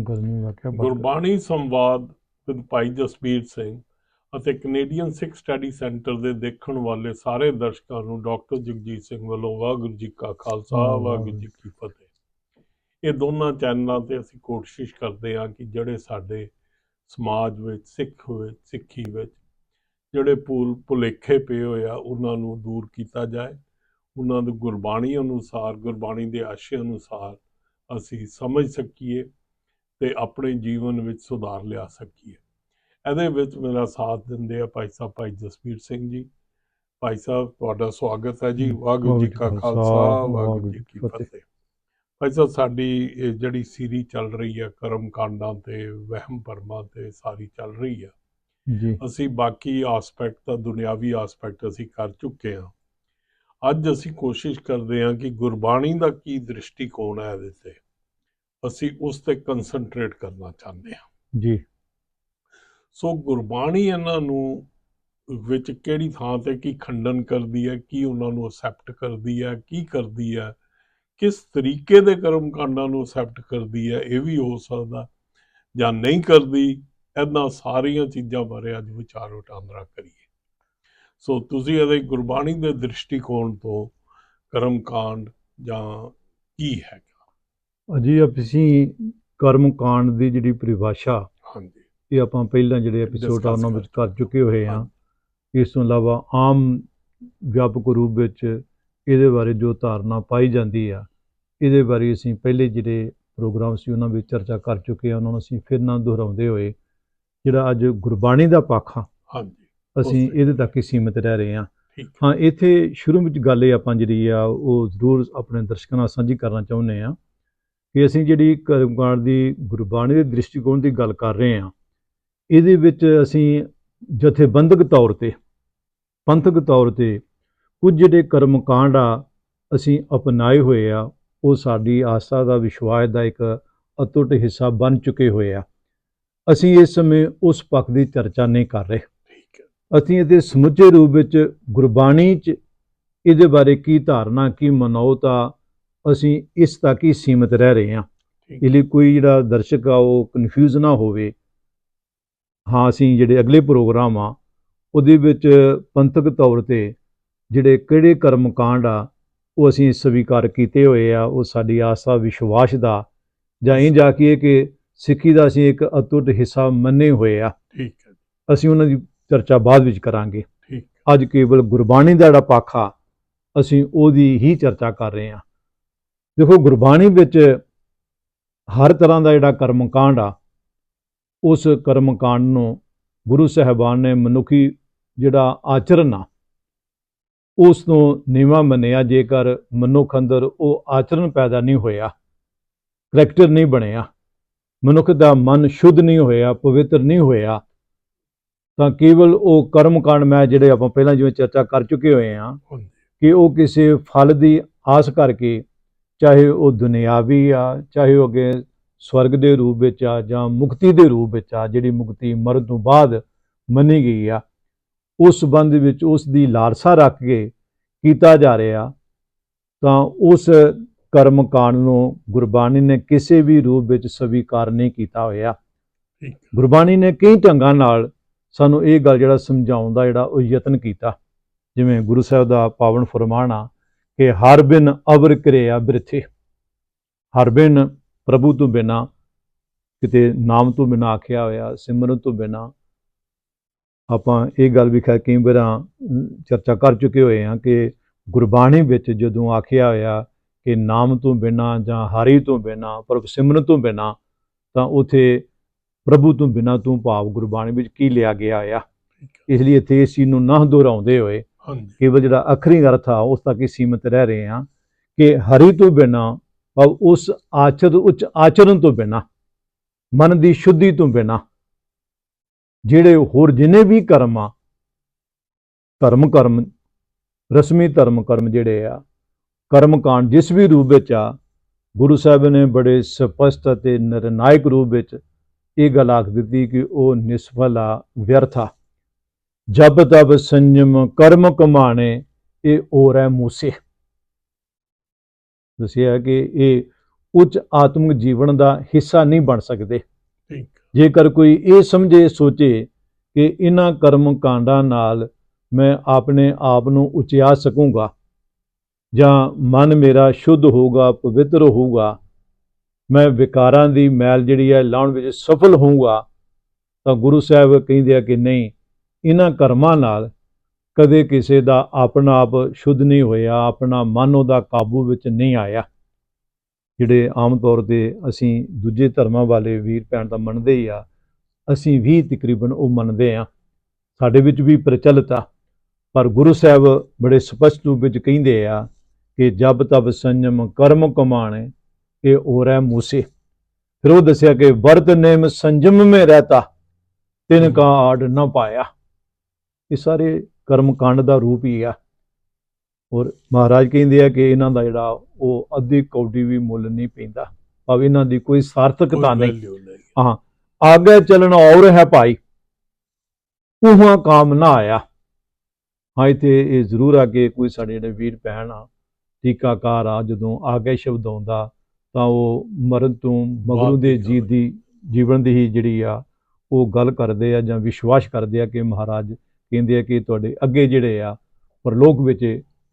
ਗਰਮੀ ਵਾਕਿਆ ਗੁਰਬਾਣੀ ਸੰਵਾਦ ਵਿਦ ਭਾਈ ਜਸਬੀਰ ਸਿੰਘ ਅਤੇ ਕੈਨੇਡੀਅਨ ਸਿੱਖ ਸਟੱਡੀ ਸੈਂਟਰ ਦੇ ਦੇਖਣ ਵਾਲੇ ਸਾਰੇ ਦਰਸ਼ਕਾਂ ਨੂੰ ਡਾਕਟਰ ਜਗਜੀਤ ਸਿੰਘ ਵੱਲੋਂ ਵਾਹਿਗੁਰੂ ਜੀ ਕਾ ਖਾਲਸਾ ਵਾਹਿਗੁਰੂ ਜੀ ਕੀ ਫਤਿਹ। ਇਹ ਦੋਨਾਂ ਚੈਨਲਾਂ ਤੇ ਅਸੀਂ ਕੋਸ਼ਿਸ਼ ਕਰਦੇ ਹਾਂ ਕਿ ਜਿਹੜੇ ਸਾਡੇ ਸਮਾਜ ਵਿੱਚ ਸਿੱਖ ਵਿੱਚ ਸਿੱਖੀ ਵਿੱਚ ਜਿਹੜੇ ਭੂਲ ਭੁਲੇਖੇ ਪਏ ਹੋਏ ਆ ਉਹਨਾਂ ਨੂੰ ਦੂਰ ਕੀਤਾ ਜਾਏ। ਉਹਨਾਂ ਨੂੰ ਗੁਰਬਾਣੀ ਅਨੁਸਾਰ ਗੁਰਬਾਣੀ ਦੇ ਆਸ਼ੇ ਅਨੁਸਾਰ ਅਸੀਂ ਸਮਝ ਸਕੀਏ। ਤੇ ਆਪਣੇ ਜੀਵਨ ਵਿੱਚ ਸੁਧਾਰ ਲਿਆ ਸਕੀਏ। ਇਹਦੇ ਵਿੱਚ ਮੇਰਾ ਸਾਥ ਦਿੰਦੇ ਆ ਭਾਈ ਸਾਹਿਬ ਭਾਈ ਜਸਵੀਰ ਸਿੰਘ ਜੀ। ਭਾਈ ਸਾਹਿਬ ਤੁਹਾਡਾ ਸਵਾਗਤ ਹੈ ਜੀ। ਵਾਹਿਗੁਰੂ ਜੀ ਕਾ ਖਾਲਸਾ ਵਾਹਿਗੁਰੂ ਜੀ ਕੀ ਫਤਿਹ। ਭਾਈ ਸਾਹਿਬ ਸਾਡੀ ਜਿਹੜੀ ਸੀਰੀ ਚੱਲ ਰਹੀ ਹੈ ਕਰਮ ਕਾਂਡਾਂ ਤੇ ਵਹਿਮ ਭਰਮਾਂ ਤੇ ਸਾਰੀ ਚੱਲ ਰਹੀ ਹੈ ਜੀ। ਅਸੀਂ ਬਾਕੀ ਆਸਪੈਕਟ ਤਾਂ ਦੁਨਿਆਵੀ ਆਸਪੈਕਟ ਅਸੀਂ ਕਰ ਚੁੱਕੇ ਹਾਂ ਅੱਜ ਅਸੀਂ ਕੋਸ਼ਿਸ਼ ਕਰਦੇ ਹਾਂ ਕਿ ਗੁਰਬਾਣੀ ਦਾ ਕੀ ਦ੍ਰਿਸ਼ਟੀਕੋਣ ਹੈ ਇਹਦੇ ਤੇ। ਅਸੀਂ ਉਸ ਤੇ ਕਨਸੈਂਟਰੇਟ ਕਰਨਾ ਚਾਹੁੰਦੇ ਹਾਂ। ਜੀ। ਸੋ ਗੁਰਬਾਣੀ ਇਹਨਾਂ ਨੂੰ ਵਿੱਚ ਕਿਹੜੀ ਥਾਂ ਤੇ ਕੀ ਖੰਡਨ ਕਰਦੀ ਹੈ ਕੀ ਉਹਨਾਂ ਨੂੰ ਅਸੈਪਟ ਕਰਦੀ ਹੈ ਕੀ ਕਰਦੀ ਹੈ ਕਿਸ ਤਰੀਕੇ ਦੇ ਕਰਮ ਕਾਂਡਾਂ ਨੂੰ ਅਸੈਪਟ ਕਰਦੀ ਹੈ ਇਹ ਵੀ ਹੋ ਸਕਦਾ ਜਾਂ ਨਹੀਂ ਕਰਦੀ ਇਹਨਾਂ ਸਾਰੀਆਂ ਚੀਜ਼ਾਂ ਬਾਰੇ ਅੱਜ ਵਿਚਾਰ ਵਟਾਂਦਰਾ ਕਰੀਏ। ਸੋ ਤੁਸੀਂ ਇਹਦੇ ਗੁਰਬਾਣੀ ਦੇ ਦ੍ਰਿਸ਼ਟੀਕੋਣ ਤੋਂ ਕਰਮ ਕਾਂਡ ਜਾਂ ਕੀ ਹੈਗਾ? ਅਜੀ ਅਸੀਂ ਕਰਮ ਕਾਂਡ ਦੀ ਜਿਹੜੀ ਪਰਿਭਾਸ਼ਾ ਹਾਂਜੀ। ਇਹ ਆਪਾਂ ਪਹਿਲਾਂ ਜਿਹੜੇ ਐਪੀਸੋਡ ਆ ਉਹਨਾਂ ਵਿੱਚ ਕਰ ਚੁੱਕੇ ਹੋਏ ਹਾਂ। ਇਸ ਤੋਂ ਇਲਾਵਾ ਆਮ ਵਿਆਪਕ ਰੂਪ ਵਿੱਚ ਇਹਦੇ ਬਾਰੇ ਜੋ ਧਾਰਨਾ ਪਾਈ ਜਾਂਦੀ ਆ ਇਹਦੇ ਬਾਰੇ ਅਸੀਂ ਪਹਿਲੇ ਜਿਹੜੇ ਪ੍ਰੋਗਰਾਮ ਸੀ ਉਹਨਾਂ ਵਿੱਚ ਚਰਚਾ ਕਰ ਚੁੱਕੇ ਹਾਂ ਉਹਨਾਂ ਨੂੰ ਅਸੀਂ ਫਿਰ ਨਾ ਦੁਹਰਾਉਂਦੇ ਹੋਏ ਜਿਹੜਾ ਅੱਜ ਗੁਰਬਾਣੀ ਦਾ ਪੱਖ ਆ ਹਾਂਜੀ। ਅਸੀਂ. ਇਹਦੇ ਤੱਕ ਹੀ ਸੀਮਿਤ ਰਹਿ ਰਹੇ ਹਾਂ। ਠੀਕ ਹਾਂ। ਇੱਥੇ ਸ਼ੁਰੂ ਵਿੱਚ ਗੱਲ ਇਹ ਆਪਾਂ ਜਿਹੜੀ ਆ ਉਹ ਜ਼ਰੂਰ ਆਪਣੇ ਦਰਸ਼ਕਾਂ ਨਾਲ ਸਾਂਝੀ ਕਰਨਾ ਚਾਹੁੰਦੇ ਆ ਕਿ ਅਸੀਂ ਜਿਹੜੀ ਕਰਮਕਾਂਡ ਦੀ ਗੁਰਬਾਣੀ ਦੇ ਦ੍ਰਿਸ਼ਟੀਕੋਣ ਦੀ ਗੱਲ ਕਰ ਰਹੇ ਆ ਇਹਦੇ ਵਿੱਚ ਅਸੀਂ ਜਥੇਬੰਦਕ ਤੌਰ ਤੇ ਪੰਥਕ ਤੌਰ ਤੇ ਕੁਝ ਜਿਹੜੇ ਕਰਮਕਾਂਡ ਆ ਅਸੀਂ ਅਪਣਾਏ ਹੋਏ ਆ ਉਹ ਸਾਡੀ ਆਸਥਾ ਦਾ ਵਿਸ਼ਵਾਸ ਦਾ ਇੱਕ ਅਟੁੱਟ ਹਿੱਸਾ ਬਣ ਚੁੱਕੇ ਹੋਏ ਆ। ਅਸੀਂ ਇਸ ਸਮੇਂ ਉਸ ਪੱਖ ਦੀ ਚਰਚਾ ਨਹੀਂ ਕਰ ਰਹੇ। ਠੀਕ ਹੈ। ਅਸੀਂ ਇਹਦੇ ਸਮੁੱਚੇ ਰੂਪ ਵਿੱਚ ਗੁਰਬਾਣੀ 'ਚ ਇਹਦੇ ਬਾਰੇ ਕੀ ਧਾਰਨਾ ਕੀ ਮਨੌਤ ਅਸੀਂ ਇਸ ਤੱਕ ਹੀ ਸੀਮਿਤ ਰਹਿ ਰਹੇ ਹਾਂ। ਇਹ ਲਈ ਕੋਈ ਜਿਹੜਾ ਦਰਸ਼ਕ ਆ ਉਹ ਕਨਫਿਊਜ਼ ਨਾ ਹੋਵੇ। ਹਾਂ ਅਸੀਂ ਜਿਹੜੇ ਅਗਲੇ ਪ੍ਰੋਗਰਾਮ ਆ ਉਹਦੇ ਵਿੱਚ ਪੰਥਕ ਤੌਰ ਤੇ ਜਿਹੜੇ ਕਿਹੜੇ ਕਰਮ ਕਾਂਡ ਆ ਉਹ ਅਸੀਂ ਸਵੀਕਾਰ ਕੀਤੇ ਹੋਏ ਆ। ਉਹ ਸਾਡੀ ਆਸਾ ਵਿਸ਼ਵਾਸ ਦਾ ਜਾਂ ਇਹ ਜਾ ਕੇ ਕਿ ਸਿੱਖੀ ਦਾ ਅਸੀਂ ਇੱਕ ਅਟੁੱਟ ਹਿੱਸਾ ਮੰਨੇ ਹੋਏ ਆ। ਠੀਕ ਹੈ। ਅਸੀਂ ਉਹਨਾਂ ਦੀ ਚਰਚਾ ਬਾਅਦ ਵਿੱਚ ਕਰਾਂਗੇ। ਠੀਕ ਅੱਜ ਕੇਵਲ ਗੁਰਬਾਣੀ ਦਾ ਜਿਹੜਾ ਪੱਖ ਆ ਅਸੀਂ ਉਹਦੀ ਹੀ ਚਰਚਾ ਕਰ ਰਹੇ ਹਾਂ। ਦੇਖੋ ਗੁਰਬਾਣੀ ਵਿੱਚ ਹਰ ਤਰ੍ਹਾਂ ਦਾ ਜਿਹੜਾ ਕਰਮਕਾਂਡ ਆ ਉਸ ਕਰਮਕਾਂਡ ਨੂੰ ਗੁਰੂ ਸਾਹਿਬਾਨ ਨੇ ਮਨੁੱਖੀ ਜਿਹੜਾ ਆਚਰਣ ਆ ਉਸ ਨੂੰ ਨੀਵਾਂ ਮੰਨਿਆ ਜੇਕਰ ਮਨੁੱਖ ਅੰਦਰ ਉਹ ਆਚਰਣ ਪੈਦਾ ਨਹੀਂ ਹੋਇਆ ਕਰੈਕਟਰ ਨਹੀਂ ਬਣਿਆ ਮਨੁੱਖ ਦਾ ਮਨ ਸ਼ੁੱਧ ਨਹੀਂ ਹੋਇਆ ਪਵਿੱਤਰ ਨਹੀਂ ਹੋਇਆ ਤਾਂ ਕੇਵਲ ਉਹ ਕਰਮ ਕਾਂਡ ਮੈਂ ਜਿਹੜੇ ਆਪਾਂ ਪਹਿਲਾਂ ਜਿਵੇਂ ਚਰਚਾ ਕਰ ਚੁੱਕੇ ਹੋਏ ਹਾਂਜੀ। ਕਿ ਉਹ ਕਿਸੇ ਫਲ ਦੀ ਆਸ ਕਰਕੇ ਚਾਹੇ ਉਹ ਦੁਨਿਆਵੀ ਆ ਚਾਹੇ ਉਹ ਅੱਗੇ ਸਵਰਗ ਦੇ ਰੂਪ ਵਿੱਚ ਆ ਜਾਂ ਮੁਕਤੀ ਦੇ ਰੂਪ ਵਿੱਚ ਆ ਜਿਹੜੀ ਮੁਕਤੀ ਮਰਨ ਤੋਂ ਬਾਅਦ ਮੰਨੀ ਗਈ ਆ ਉਸ ਸੰਬੰਧ ਵਿੱਚ ਉਸ ਦੀ ਲਾਲਸਾ ਰੱਖ ਕੇ ਕੀਤਾ ਜਾ ਰਿਹਾ ਤਾਂ ਉਸ ਕਰਮ ਕਾਂਡ ਨੂੰ ਗੁਰਬਾਣੀ ਨੇ ਕਿਸੇ ਵੀ ਰੂਪ ਵਿੱਚ ਸਵੀਕਾਰ ਨਹੀਂ ਕੀਤਾ ਹੋਇਆ। ਗੁਰਬਾਣੀ ਨੇ ਕਈ ਢੰਗਾਂ ਨਾਲ ਸਾਨੂੰ ਇਹ ਗੱਲ ਜਿਹੜਾ ਸਮਝਾਉਣ ਦਾ ਜਿਹੜਾ ਉਹ ਯਤਨ ਕੀਤਾ ਜਿਵੇਂ ਗੁਰੂ ਸਾਹਿਬ ਦਾ ਪਾਵਨ ਫਰਮਾਨ ਆ ਕਿ ਹਰ ਬਿਨ ਅਵਰ ਕਿਰਿਆ ਬਿਰਥੇ। ਹਰ ਬਿਨ ਪ੍ਰਭੂ ਤੋਂ ਬਿਨਾ ਕਿਤੇ ਨਾਮ ਤੋਂ ਬਿਨਾ ਆਖਿਆ ਹੋਇਆ ਸਿਮਰਨ ਤੋਂ ਬਿਨਾ। ਆਪਾਂ ਇਹ ਗੱਲ ਵੀ ਖੈਰ ਕਈ ਵਾਰਾਂ ਚਰਚਾ ਕਰ ਚੁੱਕੇ ਹੋਏ ਹਾਂ ਕਿ ਗੁਰਬਾਣੀ ਵਿੱਚ ਜਦੋਂ ਆਖਿਆ ਹੋਇਆ ਕਿ ਨਾਮ ਤੋਂ ਬਿਨਾ ਜਾਂ ਹਰੀ ਤੋਂ ਬਿਨਾ ਪ੍ਰਭ ਸਿਮਰਨ ਤੋਂ ਬਿਨਾ ਤਾਂ ਉਥੇ ਪ੍ਰਭੂ ਤੋਂ ਬਿਨਾ ਤੂੰ ਭਾਵ ਗੁਰਬਾਣੀ ਵਿੱਚ ਕੀ ਲਿਆ ਗਿਆ ਆ ਇਸ ਲਈ ਇੱਥੇ ਇਸ ਚੀਜ਼ ਨੂੰ ਨਾ ਦੁਹਰਾਉਂਦੇ ਹੋਏ ਕੇਵਲ ਜਿਹੜਾ ਅਖਰੀ ਅਰਥ ਆ, ਉਸ ਤੱਕ ਹੀ ਸੀਮਿਤ ਰਹਿ ਰਹੇ ਹਾਂ ਕਿ ਹਰੀ ਤੋਂ ਬਿਨਾ, ਭਾਵ ਉਸ ਆਚਰ ਉੱਚ ਆਚਰਨ ਤੋਂ ਬਿਨਾ, ਮਨ ਦੀ ਸ਼ੁੱਧੀ ਤੋਂ ਬਿਨਾ, ਜਿਹੜੇ ਹੋਰ ਜਿਨੇ ਵੀ ਕਰਮ ਆ, ਧਰਮ ਕਰਮ, ਰਸਮੀ ਧਰਮ ਕਰਮ ਜਿਹੜੇ ਆ, ਕਰਮ ਕਾਂਡ ਜਿਸ ਵੀ ਰੂਪ ਵਿੱਚ ਆ, ਗੁਰੂ ਸਾਹਿਬ ਨੇ ਬੜੇ ਸਪਸ਼ਟ ਅਤੇ ਨਿਰਣਾਇਕ ਰੂਪ ਵਿੱਚ ਇਹ ਗੱਲ ਆਖ ਦਿੱਤੀ ਕਿ ਉਹ ਨਿਸਫਲ ਆ, ਵਿਅਰਥ ਆ। ਜਬ ਤਬ ਸੰਜਮ ਕਰਮ ਕਮਾਣੇ ਇਹ ਔਰ ਹੈ ਮੂਸੇ। ਦੱਸਿਆ ਕਿ ਇਹ ਉੱਚ ਆਤਮਿਕ ਜੀਵਨ ਦਾ ਹਿੱਸਾ ਨਹੀਂ ਬਣ ਸਕਦੇ। ਜੇਕਰ ਕੋਈ ਇਹ ਸਮਝੇ ਸੋਚੇ ਕਿ ਇਹਨਾਂ ਕਰਮ ਕਾਂਡਾਂ ਨਾਲ ਮੈਂ ਆਪਣੇ ਆਪ ਨੂੰ ਉਚਿਆ ਸਕੂੰਗਾ ਜਾਂ ਮਨ ਮੇਰਾ ਸ਼ੁੱਧ ਹੋਊਗਾ ਪਵਿੱਤਰ ਹੋਊਗਾ ਮੈਂ ਵਿਕਾਰਾਂ ਦੀ ਮੈਲ ਜਿਹੜੀ ਹੈ ਲਾਉਣ ਵਿੱਚ ਸਫਲ ਹੋਊਗਾ ਤਾਂ ਗੁਰੂ ਸਾਹਿਬ ਕਹਿੰਦੇ ਆ ਕਿ ਨਹੀਂ ਇਹਨਾਂ ਕਰਮਾਂ ਨਾਲ ਕਦੇ ਕਿਸੇ ਦਾ ਆਪਣਾ ਆਪ ਸ਼ੁੱਧ ਨਹੀਂ ਹੋਇਆ, ਆਪਣਾ ਮਨ ਉਹਦਾ ਕਾਬੂ ਵਿੱਚ ਨਹੀਂ ਆਇਆ। ਜਿਹੜੇ ਆਮ ਤੌਰ ਤੇ ਅਸੀਂ ਦੂਜੇ ਧਰਮਾਂ ਵਾਲੇ ਵੀਰ ਭੈਣ ਤਾਂ ਮੰਨਦੇ ਹੀ ਆ, ਅਸੀਂ ਵੀ ਤਕਰੀਬਨ ਉਹ ਮੰਨਦੇ ਆ ਸਾਡੇ ਵਿੱਚ ਵੀ ਪ੍ਰਚਲਿਤ ਆ। ਪਰ ਗੁਰੂ ਸਾਹਿਬ ਬੜੇ ਸਪਸ਼ਟ ਰੂਪ ਵਿੱਚ ਕਹਿੰਦੇ ਆ ਕਿ ਜਬ ਤਬ ਸੰਜਮ ਕਰਮ ਕਮਾਣੇ, ਇਹ ਔਰੈ ਮੂਸੇ। ਫਿਰ ਉਹ ਦੱਸਿਆ ਕਿ ਵਰਤ ਨੇਮ ਸੰਜਮ ਮੇ ਰਹਤਾ, ਤਿਨ ਕਾ ਆੜ ਨਾ ਪਾਇਆ। ਇਹ ਸਾਰੇ ਕਰਮ ਕਾਂਡ ਦਾ ਰੂਪ ਹੀ ਆ। ਔਰ ਮਹਾਰਾਜ ਕਹਿੰਦੇ ਆ ਕਿ ਇਹਨਾਂ ਦਾ ਜਿਹੜਾ ਉਹ ਅੱਧੀ ਕੌਡੀ ਵੀ ਮੁੱਲ ਨਹੀਂ ਪੈਂਦਾ। ਭਾਵੇਂ ਇਹਨਾਂ ਦੀ ਕੋਈ ਸਾਰਥਕਤਾ ਨਹੀਂ। ਨਹੀਂ। ਆਗੇ ਚੱਲਣਾ ਔਰ ਹੈ ਭਾਈ। ਉਹਾਂ ਕਾਮ ਨਾ ਆਇਆ। ਹਾਂ ਇੱਥੇ ਇਹ ਜ਼ਰੂਰ ਆ ਕਿ ਕੋਈ ਸਾਡੇ ਜਿਹੜੇ ਵੀਰ ਭੈਣ ਆ ਟੀਕਾਕਾਰ ਆ ਜਦੋਂ ਆਗੇ ਸ਼ਬਦ ਆਉਂਦਾ ਤਾਂ ਉਹ ਮਰਨ ਤੋਂ ਮਗਰੋਂ ਦੇ ਜੀ ਦੀ ਜੀਵਨ ਦੀ ਹੀ ਜਿਹੜੀ ਆ ਉਹ ਗੱਲ ਕਰਦੇ ਆ ਜਾਂ ਵਿਸ਼ਵਾਸ ਕਰਦੇ ਆ ਕਿ ਮਹਾਰਾਜ ਕਹਿੰਦੇ ਆ ਕਿ ਤੁਹਾਡੇ ਅੱਗੇ ਜਿਹੜੇ ਆ ਪਰਲੋਕ ਵਿੱਚ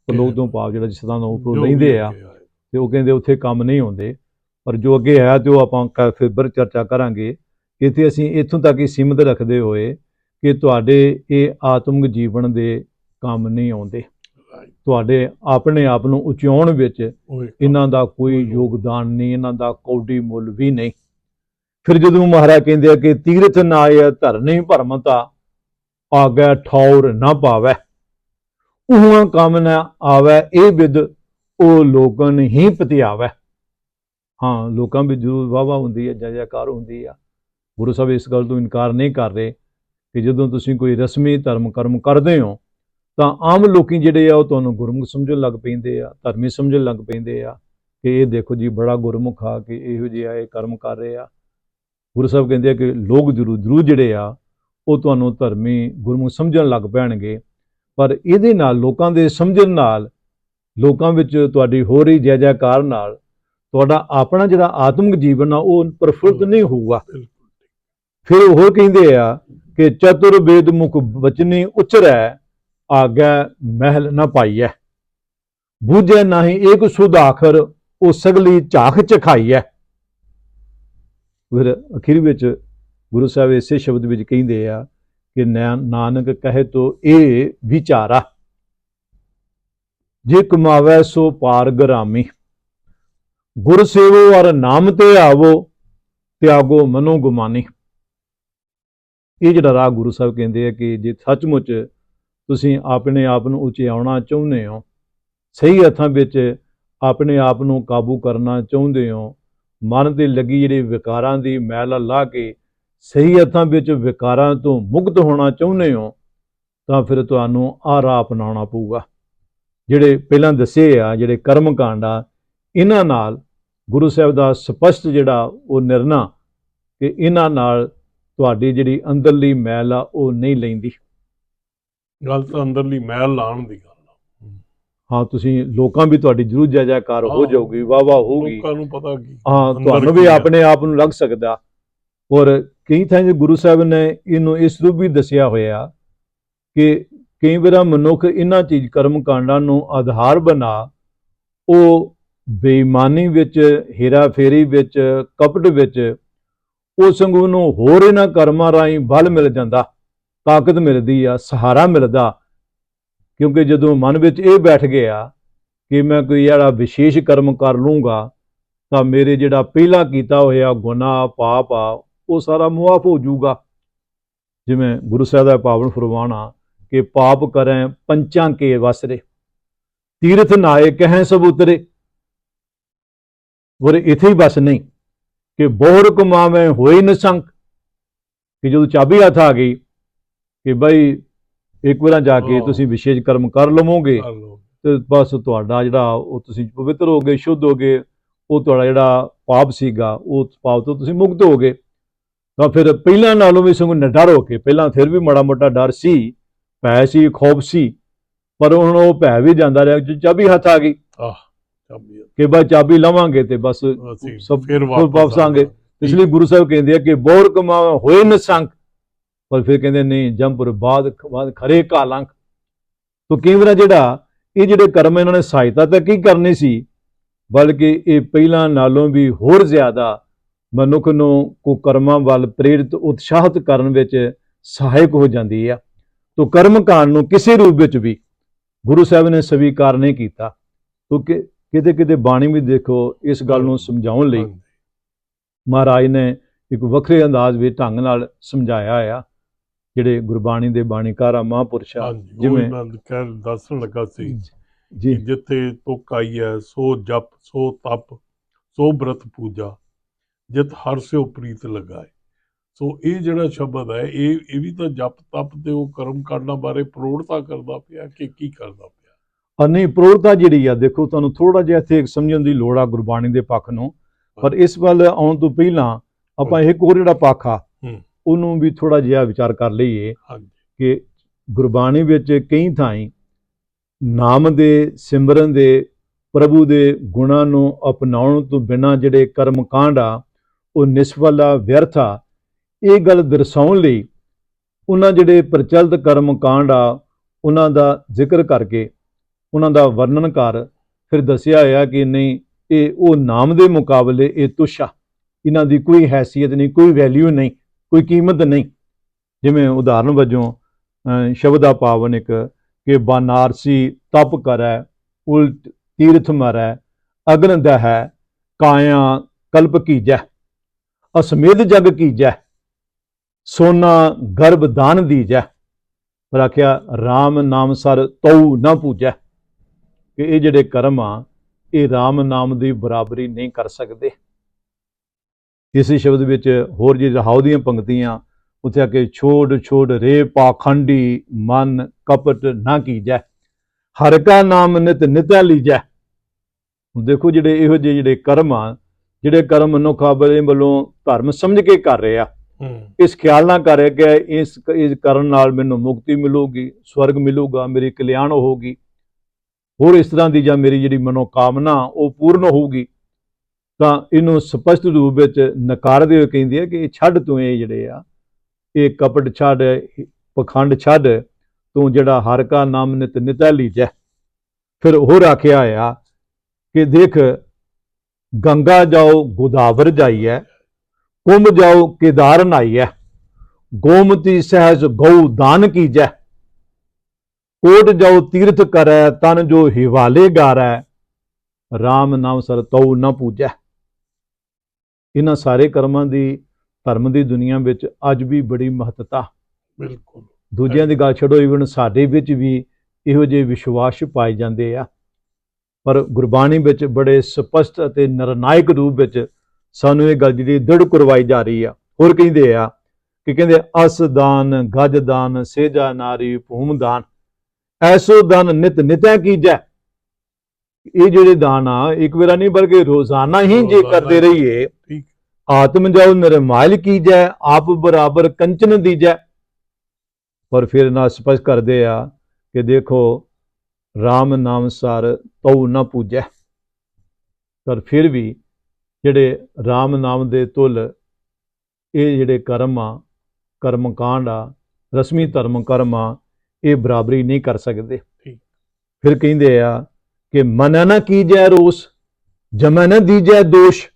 ਪਰਲੋਕ ਤੋਂ ਭਾਵ ਜਿਹੜਾ ਜਿਸ ਤਰ੍ਹਾਂ ਵੀ ਲੈਂਦੇ ਆ। ਤੇ ਉਹ ਕਹਿੰਦੇ ਉੱਥੇ ਕੰਮ ਨਹੀਂ ਹੁੰਦੇ ਪਰ ਜੋ ਅੱਗੇ ਹੈ ਤੇ ਉਹ ਆਪਾਂ ਫਿਰ ਚਰਚਾ ਕਰਾਂਗੇ ਇੱਥੇ ਅਸੀਂ ਇੱਥੋਂ ਤੱਕ ਹੀ ਸੀਮਿਤ ਰੱਖਦੇ ਹੋਏ ਕਿ ਤੁਹਾਡੇ ਇਹ ਆਤਮਿਕ ਜੀਵਨ ਦੇ ਕੰਮ ਨਹੀਂ ਆਉਂਦੇ. ਤੁਹਾਡੇ ਆਪਣੇ ਆਪ ਨੂੰ ਉਚਾਉਣ ਵਿੱਚ ਉਹ ਇਹਨਾਂ ਦਾ ਕੋਈ ਯੋਗਦਾਨ ਨਹੀਂ ਇਹਨਾਂ ਦਾ ਕੌਡੀ ਮੁੱਲ ਵੀ ਨਹੀਂ ਫਿਰ ਜਦੋਂ ਮਹਾਰਾਜ ਕਹਿੰਦੇ ਆ ਕਿ ਤੀਰਥ ਨਾ ਆਏ ਧਰਨੀ ਭਰਮਤਾ ਆਗੇ ਠੌਰ ਨਾ ਪਾਵੈ। ਉਹਾਂ ਕੰਮ ਨਾ ਆਵੈ, ਇਹ ਵਿਦ ਉਹ ਲੋਕਨ ਹੀ ਪਤਿਆਵੈ। ਹਾਂ, ਲੋਕਾਂ ਵਿੱਚ ਜ਼ਰੂਰ ਵਾਵਾ ਹੁੰਦੀ ਹੈ ਜੈ ਜੈਕਾਰ ਹੁੰਦੀ ਆ। ਗੁਰੂ ਸਾਹਿਬ ਇਸ ਗੱਲ ਤੋਂ ਇਨਕਾਰ ਨਹੀਂ ਕਰ ਰਹੇ ਕਿ ਜਦੋਂ ਤੁਸੀਂ ਕੋਈ ਰਸਮੀ ਧਰਮ ਕਰਮ ਕਰਦੇ ਹੋ, ਤਾਂ ਆਮ ਲੋਕੀ ਜਿਹੜੇ ਆ, ਉਹ ਤੁਹਾਨੂੰ ਗੁਰਮੁਖ ਸਮਝਣ ਲੱਗ ਪੈਂਦੇ ਆ, ਧਰਮੀ ਸਮਝਣ ਲੱਗ ਪੈਂਦੇ ਆ ਕਿ ਇਹ ਦੇਖੋ ਜੀ, ਬੜਾ ਗੁਰਮੁਖ ਆ ਕਿ ਇਹੋ ਜਿਹਾ ਇਹ ਕਰਮ ਕਰ ਰਹੇ ਆ। ਗੁਰੂ ਸਾਹਿਬ ਕਹਿੰਦੇ ਆ ਕਿ ਲੋਕ ਜ਼ਰੂਰ ਜ਼ਰੂਰ ਜਿਹੜੇ ਆ ਉਹ ਤੁਹਾਨੂੰ ਧਰਮੀ ਗੁਰਮੁਖ ਸਮਝਣ ਲੱਗ ਪੈਣਗੇ। ਪਰ ਇਹਦੇ ਨਾਲ ਲੋਕਾਂ ਦੇ ਸਮਝਣ ਨਾਲ ਲੋਕਾਂ ਵਿੱਚ ਤੁਹਾਡੀ ਹੋ ਰਹੀ ਜੈ ਜੈਕਾਰ ਨਾਲ ਤੁਹਾਡਾ ਆਪਣਾ ਜਿਹੜਾ ਆਤਮਿਕ ਜੀਵਨ ਆ ਉਹ ਪ੍ਰਫੁੱਲਤ ਨਹੀਂ ਹੋਊਗਾ। ਫਿਰ ਉਹ ਹੋਰ ਕਹਿੰਦੇ ਆ ਕਿ ਚਤੁਰ ਵੇਦ ਮੁਖ ਬਚਨੀ ਉਚਰੈ ਆਗੈ ਮਹਿਲ ਨਾ ਪਾਈਐ। ਬੂਝੈ ਨਾਹੀ ਏਕ ਸੁਧਾਖਰ ਉਹ ਸਗਲੀ ਝਾਖ ਚਖਾਈਐ। ਫਿਰ ਅਖੀਰ ਵਿੱਚ ਗੁਰੂ ਸਾਹਿਬ ਇਸੇ ਸ਼ਬਦ ਵਿੱਚ ਕਹਿੰਦੇ ਆ ਕਿ ਨੈ- ਨਾਨਕ ਕਹੇ ਤੋ ਇਹ ਵਿਚਾਰਾ ਜੇ ਕਮਾਵੈ ਸੋ ਪਾਰ ਗਰਾਮੀ। ਗੁਰ ਸੇਵੋ ਔਰ ਨਾਮ ਤੇ ਆਵੋ, ਤਿਆਗੋ ਮਨੋ ਗੁਮਾਨੀ। ਇਹ ਜਿਹੜਾ ਰਾਹ ਗੁਰੂ ਸਾਹਿਬ ਕਹਿੰਦੇ ਆ ਕਿ ਜੇ ਸੱਚਮੁੱਚ ਤੁਸੀਂ ਆਪਣੇ ਆਪ ਨੂੰ ਉਚਿਆਉਣਾ ਚਾਹੁੰਦੇ ਹੋ, ਸਹੀ ਹੱਥਾਂ ਵਿੱਚ ਆਪਣੇ ਆਪ ਨੂੰ ਕਾਬੂ ਕਰਨਾ ਚਾਹੁੰਦੇ ਹੋ, ਮਨ ਤੇ ਲੱਗੀ ਜਿਹੜੇ ਵਿਕਾਰਾਂ ਦੀ ਮੈਲ ਲਾ ਕੇ ਸਹੀ ਹੱਥਾਂ ਵਿੱਚ ਵਿਕਾਰਾਂ ਤੋਂ ਮੁਕਤ ਹੋਣਾ ਚਾਹੁੰਦੇ ਹੋ ਤਾਂ ਫਿਰ ਤੁਹਾਨੂੰ ਆਹ ਰਾਹ ਅਪਣਾਉਣਾ ਪਊਗਾ। ਜਿਹੜੇ ਪਹਿਲਾਂ ਦੱਸੇ ਆ ਜਿਹੜੇ ਕਰਮ ਕਾਂਡ ਆ ਇਹਨਾਂ ਨਾਲ ਗੁਰੂ ਸਾਹਿਬ ਦਾ ਸਪਸ਼ਟ ਜਿਹੜਾ ਉਹ ਨਿਰਣਾ ਕਿ ਇਹਨਾਂ ਨਾਲ ਤੁਹਾਡੀ ਜਿਹੜੀ ਅੰਦਰਲੀ ਮੈਲ ਆ ਉਹ ਨਹੀਂ ਲੈਂਦੀ। ਗੱਲ ਤਾਂ ਅੰਦਰਲੀ ਮੈਲ ਲਾਉਣ ਦੀ ਗੱਲ ਆ। ਹਾਂ ਤੁਸੀਂ ਲੋਕਾਂ ਵੀ ਤੁਹਾਡੀ ਜਰੂਰ ਜੈ ਜੈਕਾਰ ਹੋ। ਜਾਊਗੀ ਵਾਹ ਹੋਊਗੀ। ਲੋਕਾਂ ਨੂੰ ਪਤਾ ਕੀ ਹਾਂ ਤੁਹਾਨੂੰ ਵੀ। ਆਪਣੇ ਆਪ ਨੂੰ ਲੱਗ ਸਕਦਾ। ਔਰ ਕਈ ਥਾਂ ਜੇ ਗੁਰੂ ਸਾਹਿਬ ਨੇ ਇਹਨੂੰ ਇਸ ਰੂਪ ਵੀ ਦੱਸਿਆ ਹੋਇਆ ਕਿ ਕਈ ਵਾਰ ਮਨੁੱਖ ਇਹਨਾਂ ਚੀਜ਼ ਕਰਮ ਕਾਂਡਾਂ ਨੂੰ ਆਧਾਰ ਬਣਾ, ਉਹ ਬੇਈਮਾਨੀ ਵਿੱਚ ਹੇਰਾ ਫੇਰੀ ਵਿੱਚ, ਕਪਟ ਵਿੱਚ, ਉਹ ਸੰਗੂ ਨੂੰ ਹੋਰ ਇਹਨਾਂ ਕਰਮਾਂ ਰਾਹੀਂ ਬਲ ਮਿਲ ਜਾਂਦਾ, ਤਾਕਤ ਮਿਲਦੀ ਆ, ਸਹਾਰਾ ਮਿਲਦਾ, ਕਿਉਂਕਿ ਜਦੋਂ ਮਨ ਵਿੱਚ ਇਹ ਬੈਠ ਗਿਆ ਕਿ ਮੈਂ ਕੋਈ ਜਿਹੜਾ ਵਿਸ਼ੇਸ਼ ਕਰਮ ਕਰ ਲੂੰਗਾ, ਤਾਂ ਮੇਰੇ ਜਿਹੜਾ ਪਹਿਲਾਂ ਕੀਤਾ ਹੋਇਆ ਗੁਨਾਹ, ਪਾਪ ਆ ਉਹ ਸਾਰਾ ਮੁਆਫ ਹੋ ਜਾਊਗਾ। ਜਿਵੇਂ ਗੁਰੂ ਸਾਹਿਬ ਦਾ ਪਾਵਨ ਫਰਮਾਨਾ ਕਿ ਪਾਪ ਕਰੈ ਪੰਚਾਂ ਕੇ ਵਸਰੇ ਤੀਰਥ ਨਾਏ ਕਹੈ ਸਭ ਉਤਰੇ। ਵਰ ਇਥੇ ਹੀ ਬਸ ਨਹੀਂ ਕਿ ਬੋਹਰ ਕਮਾਵੇਂ ਹੋਈ ਨਸੰਕ ਕਿ ਜਦੋਂ ਚਾਬੀ ਹੱਥ ਆ ਗਈ ਕਿ ਬਈ ਇੱਕ ਵਾਰਾਂ ਜਾ ਕੇ। ਤੁਸੀਂ ਵਿਸ਼ੇਸ਼ ਕਰਮ ਕਰ ਲਵੋਗੇ ਤੇ ਬਸ ਤੁਹਾਡਾ ਜਿਹੜਾ ਉਹ ਤੁਸੀਂ ਪਵਿੱਤਰ ਹੋ ਗਏ ਸ਼ੁੱਧ ਹੋ ਗਏ ਉਹ ਤੁਹਾਡਾ ਜਿਹੜਾ ਪਾਪ ਸੀਗਾ ਉਹ ਪਾਪ ਤੋਂ ਤੁਸੀਂ ਮੁਕਤ ਹੋ ਗਏ ਤਾਂ ਫਿਰ ਪਹਿਲਾਂ ਨਾਲੋਂ ਵੀ ਸਗੋਂ ਨਿਡਰ ਹੋ ਕੇ ਪਹਿਲਾਂ ਫਿਰ ਵੀ ਮਾੜਾ ਮੋਟਾ ਡਰ ਸੀ ਭੈ ਸੀ ਖੌਫ ਸੀ ਪਰ ਹੁਣ ਉਹ ਭੈ ਵੀ ਜਾਂਦਾ ਰਿਹਾ ਚਾਬੀ ਹੱਥ ਆ ਗਈ। ਆਹ ਚਾਬੀ ਕਿ ਬਸ ਚਾਬੀ ਲਵਾਂਗੇ ਤੇ ਬਸ ਸਭ ਫਿਰ ਵਾਪਸ ਆਂਗੇ ਇਸ ਲਈ ਗੁਰੂ ਸਾਹਿਬ ਕਹਿੰਦੇ ਆ ਕਿ ਬੋਰ ਕਮਾਵਾ ਹੋਏ ਨਸੰਕ ਪਰ ਫਿਰ ਕਹਿੰਦੇ ਨਹੀਂ ਜੰਪੁਰ ਬਾਦ ਬਾਦ ਖਰੇ ਕਾਲੰਕ ਤੋ ਕਈ ਵਾਰ ਜਿਹੜਾ ਇਹ ਜਿਹੜੇ ਕਰਮ ਇਹਨਾਂ ਨੇ ਸਹਾਇਤਾ ਤਾਂ ਕੀ ਕਰਨੀ ਸੀ ਬਲਕਿ ਇਹ ਪਹਿਲਾਂ ਨਾਲੋਂ ਵੀ ਹੋਰ ਜ਼ਿਆਦਾ ਮਨੁੱਖ ਨੂੰ ਕੋ ਕਰਮਾਂ ਵੱਲ ਪ੍ਰੇਰਿਤ ਉਤਸ਼ਾਹਿਤ ਕਰਨ ਵਿੱਚ ਸਹਾਇਕ ਹੋ ਜਾਂਦੀ ਆ। ਤੋ ਕਰਮ ਕਾਂਡ ਨੂੰ ਕਿਸੇ ਰੂਪ ਵਿੱਚ ਵੀ ਗੁਰੂ ਸਾਹਿਬ ਨੇ ਸਵੀਕਾਰ ਨਹੀਂ ਕੀਤਾ। ਕਿਉਂਕਿ ਕਿਤੇ ਕਿਤੇ ਬਾਣੀ ਵੀ ਦੇਖੋ ਇਸ ਗੱਲ ਨੂੰ ਸਮਝਾਉਣ ਲਈ ਮਹਾਰਾਜ ਨੇ ਇੱਕ ਵੱਖਰੇ ਅੰਦਾਜ਼ ਵਿੱਚ ਢੰਗ ਨਾਲ ਸਮਝਾਇਆ ਆ ਜਿਹੜੇ ਗੁਰਬਾਣੀ ਦੇ ਬਾਣੀਕਾਰ ਆ ਮਹਾਂਪੁਰਸ਼ ਜਿਵੇਂ- ਕਹਿ ਦੱਸਣ ਲੱਗਾ ਸੀ ਜੀ। ਜਿੱਥੇ ਤੁਕ ਆਈ ਹੈ ਸੋ ਜਪ ਸੋ ਤਪ ਸੋ ਬ੍ਰਤ ਪੂਜਾ। ਜਿਤ ਹਰ ਸਿਓ ਪ੍ਰੀਤ ਲਗਾਏ। ਸੋ ਇਹ ਜਿਹੜਾ ਸ਼ਬਦ ਹੈ ਇਹ ਇਹ ਵੀ ਤਾਂ ਜਪ ਤਪ ਤੇ ਉਹ ਕਰਮ ਕਾਂਡਾਂ ਬਾਰੇ ਪ੍ਰੋੜਤਾ ਕਰਦਾ ਪਿਆ ਕਿ ਕੀ ਕਰਦਾ ਪਿਆ? ਨਹੀਂ ਪ੍ਰੋੜਤਾ ਜਿਹੜੀ ਆ ਦੇਖੋ ਤੁਹਾਨੂੰ ਥੋੜਾ ਜਿਹਾ ਇੱਥੇ ਸਮਝਣ ਦੀ ਲੋੜ ਆ ਗੁਰਬਾਣੀ ਦੇ ਪੱਖ ਨੂੰ। ਪਰ ਇਸ ਵੱਲ ਆਉਣ ਤੋਂ ਪਹਿਲਾਂ ਆਪਾਂ ਇੱਕ ਹੋਰ ਜਿਹੜਾ ਪੱਖ ਆ। ਉਹਨੂੰ ਵੀ ਥੋੜਾ ਜਿਹਾ ਵਿਚਾਰ ਕਰ ਲਈਏ ਕਿ ਗੁਰਬਾਣੀ ਵਿੱਚ ਕਈ ਥਾਈਂ ਨਾਮ ਦੇ ਸਿਮਰਨ ਦੇ ਪ੍ਰਭੂ ਦੇ ਗੁਣਾਂ ਨੂੰ ਅਪਣਾਉਣ ਤੋਂ ਬਿਨਾਂ ਜਿਹੜੇ ਕਰਮ ਕਾਂਡ ਆ ਉਹ ਨਿਸਫਲ ਆ ਵਿਅਰਥ ਆ। ਇਹ ਗੱਲ ਦਰਸਾਉਣ ਲਈ ਉਹਨਾਂ ਜਿਹੜੇ ਪ੍ਰਚਲਿਤ ਕਰਮ ਕਾਂਡ ਆ, ਉਹਨਾਂ ਦਾ ਜ਼ਿਕਰ ਕਰਕੇ, ਉਹਨਾਂ ਦਾ ਵਰਣਨ ਕਰ, ਫਿਰ ਦੱਸਿਆ ਹੋਇਆ ਕਿ ਨਹੀਂ, ਇਹ ਉਹ ਨਾਮ ਦੇ ਮੁਕਾਬਲੇ ਇਹ ਤੁਛ ਆ। ਇਹਨਾਂ ਦੀ ਕੋਈ ਹੈਸੀਅਤ ਨਹੀਂ, ਕੋਈ ਵੈਲਿਊ ਨਹੀਂ, ਕੋਈ ਕੀਮਤ ਨਹੀਂ। ਜਿਵੇਂ ਉਦਾਹਰਨ ਵਜੋਂ ਸ਼ਬਦ ਦਾ ਪਾਵਨ ਇੱਕ, ਕਿ ਬਨਾਰਸੀ ਤਪ ਕਰੈ, ਉਲਟ ਤੀਰਥ ਮਰੈ, ਅਗਨ ਦਹੈ, ਕਾਇਆ ਕਲਪ ਕੀਜੈ। ਅਸਮੇਧ ਜਗ ਕੀਜੈ ਸੋਨਾ ਗਰਭ ਦਾਨ ਦੀਜੈ ਪਰ ਆਖਿਆ RAM ਨਾਮ ਸਰ ਤਉ ਨਾ ਪੂਜੈ। ਕਿ ਇਹ ਜਿਹੜੇ ਕਰਮ ਆ, ਇਹ RAM ਨਾਮ ਦੀ ਬਰਾਬਰੀ ਨਹੀਂ ਕਰ ਸਕਦੇ। ਇਸੇ ਸ਼ਬਦ ਵਿੱਚ ਹੋਰ ਜੇ ਰਹਾਉ ਦੀਆਂ ਪੰਕਤੀਆਂ, ਉੱਥੇ ਆ ਕੇ ਛੋੜ ਛੋੜ ਰੇ ਪਾਖੰਡੀ ਮਨ ਕਪਟ ਨਾ ਕੀਜੈ ਹਰ ਕਾ ਨਾਮ ਨਿਤ ਨਿਤੈ ਲੀਜੈ। ਹੁਣ ਦੇਖੋ ਜਿਹੜੇ ਇਹੋ ਜਿਹੇ ਜਿਹੜੇ ਕਰਮ ਆ ਜਿਹੜੇ ਕਰਮ ਮਨੁੱਖ ਆਪਣੇ ਵੱਲੋਂ ਧਰਮ ਸਮਝ ਕੇ ਕਰ ਰਹੇ ਹੂੰ। ਇਸ ਖਿਆਲ ਨਾਲ ਕਰ ਰਿਹਾ ਕਿ ਇਸ ਇਸ ਕਰਨ ਨਾਲ ਮੈਨੂੰ ਮੁਕਤੀ ਮਿਲੂਗੀ ਸਵਰਗ ਮਿਲੂਗਾ ਮੇਰੀ ਕਲਿਆਣ ਹੋਊਗੀ। ਹੋਰ ਇਸ ਤਰ੍ਹਾਂ ਦੀ ਜਾਂ ਮੇਰੀ ਜਿਹੜੀ ਮਨੋਕਾਮਨਾ ਉਹ ਪੂਰਨ ਹੋਊਗੀ ਤਾਂ ਇਹਨੂੰ ਸਪਸ਼ਟ ਰੂਪ ਵਿੱਚ ਨਕਾਰਦੇ ਹੋਏ ਕਹਿੰਦੇ ਆ ਕਿ ਇਹ ਛੱਡ ਤੂੰ ਇਹ ਜਿਹੜੇ ਆ ਇਹ ਕਪਟ ਛੱਡ ਪਖੰਡ ਛੱਡ ਤੂੰ ਜਿਹੜਾ ਹਰ ਕਾ ਨਾਮ ਨਿਤ ਨਿਤੈ ਲੀਜੈ ਫਿਰ ਹੋਰ ਆਖਿਆ ਆ ਕਿ ਦੇਖ ਗੰਗਾ ਜਾਓ ਗੋਦਾਵਰ ਜਾਈਐ ਕੁੰਭ ਜਾਓ ਕੇਦਾਰ ਨਹਾਈਐ ਗੋਮਤੀ ਸਹਿਜ ਗਊ ਦਾਨ ਕੀਜੈ। ਕੋਟ ਜਾਓ ਤੀਰਥ ਕਰੈ ਤਨ ਜੋ ਹਿਵਾਲੇ ਗਾਰੈ RAM ਨਾਮ ਸਰ ਤਉ ਨ ਪੂਜੈ। ਇਹਨਾਂ ਸਾਰੇ ਕਰਮਾਂ ਦੀ ਧਰਮ ਦੀ ਦੁਨੀਆ ਵਿੱਚ ਅੱਜ ਵੀ ਬੜੀ ਮਹੱਤਤਾ। ਬਿਲਕੁਲ। ਦੂਜਿਆਂ ਦੀ ਗੱਲ ਛੱਡੋ ਇਵਨ ਸਾਡੇ ਵਿੱਚ ਵੀ ਇਹੋ ਜਿਹੇ ਵਿਸ਼ਵਾਸ ਪਾਏ ਜਾਂਦੇ ਆ। ਪਰ ਗੁਰਬਾਣੀ ਵਿੱਚ ਬੜੇ ਸਪਸ਼ਟ ਅਤੇ ਨਿਰਣਾਇਕ ਰੂਪ ਵਿੱਚ ਸਾਨੂੰ ਇਹ ਗੱਲ ਜਿਹੜੀ ਦ੍ਰਿੜ ਕਰਵਾਈ ਜਾ ਰਹੀ ਆ। ਹੋਰ ਕਹਿੰਦੇ ਆ ਕਿ ਕਹਿੰਦੇ ਅਸ ਦਾਨ ਗਜ ਦਾਨ ਸੇਜਾ ਨਾਰੀ ਭੂਮ ਦਾਨ। ਐਸੋ ਦਾਨ ਨਿਤ ਨਿਤੈ ਕੀਜੈ। ਇਹ ਜਿਹੜੇ ਦਾਨ ਆ ਇੱਕ ਵੇਲਾ ਨਹੀਂ ਬਲਕਿ ਰੋਜ਼ਾਨਾ ਹੀ ਜੇ ਕਰਦੇ ਰਹੀਏ ਆਤਮ ਜਾਉ ਨਿਰਮਾਇਲ ਕੀਜੈ ਆਪ ਬਰਾਬਰ ਕੰਚਨ ਦੀਜੈ। ਪਰ ਫਿਰ ਨਾ ਸਪਸ਼ਟ ਕਰਦੇ ਆ ਕਿ ਦੇਖੋ RAM ਨਾਮ ਸਰ ਤਉ ਨਾ ਪੂਜੈ। ਪਰ ਫਿਰ ਵੀ ਜਿਹੜੇ RAM ਨਾਮ ਦੇ ਤੁਲ ਇਹ ਜਿਹੜੇ ਕਰਮ ਆ ਕਰਮ ਕਾਂਡ ਆ ਰਸਮੀ ਧਰਮ ਕਰਮ ਆ ਇਹ ਬਰਾਬਰੀ ਨਹੀਂ ਕਰ ਸਕਦੇ। ਫਿਰ ਕਹਿੰਦੇ ਆ ਕਿ ਮਨ ਨ ਕੀਜੈ ਰੋਸ ਜਮੈ ਨ ਦੀਜੈ ਦੋਸ਼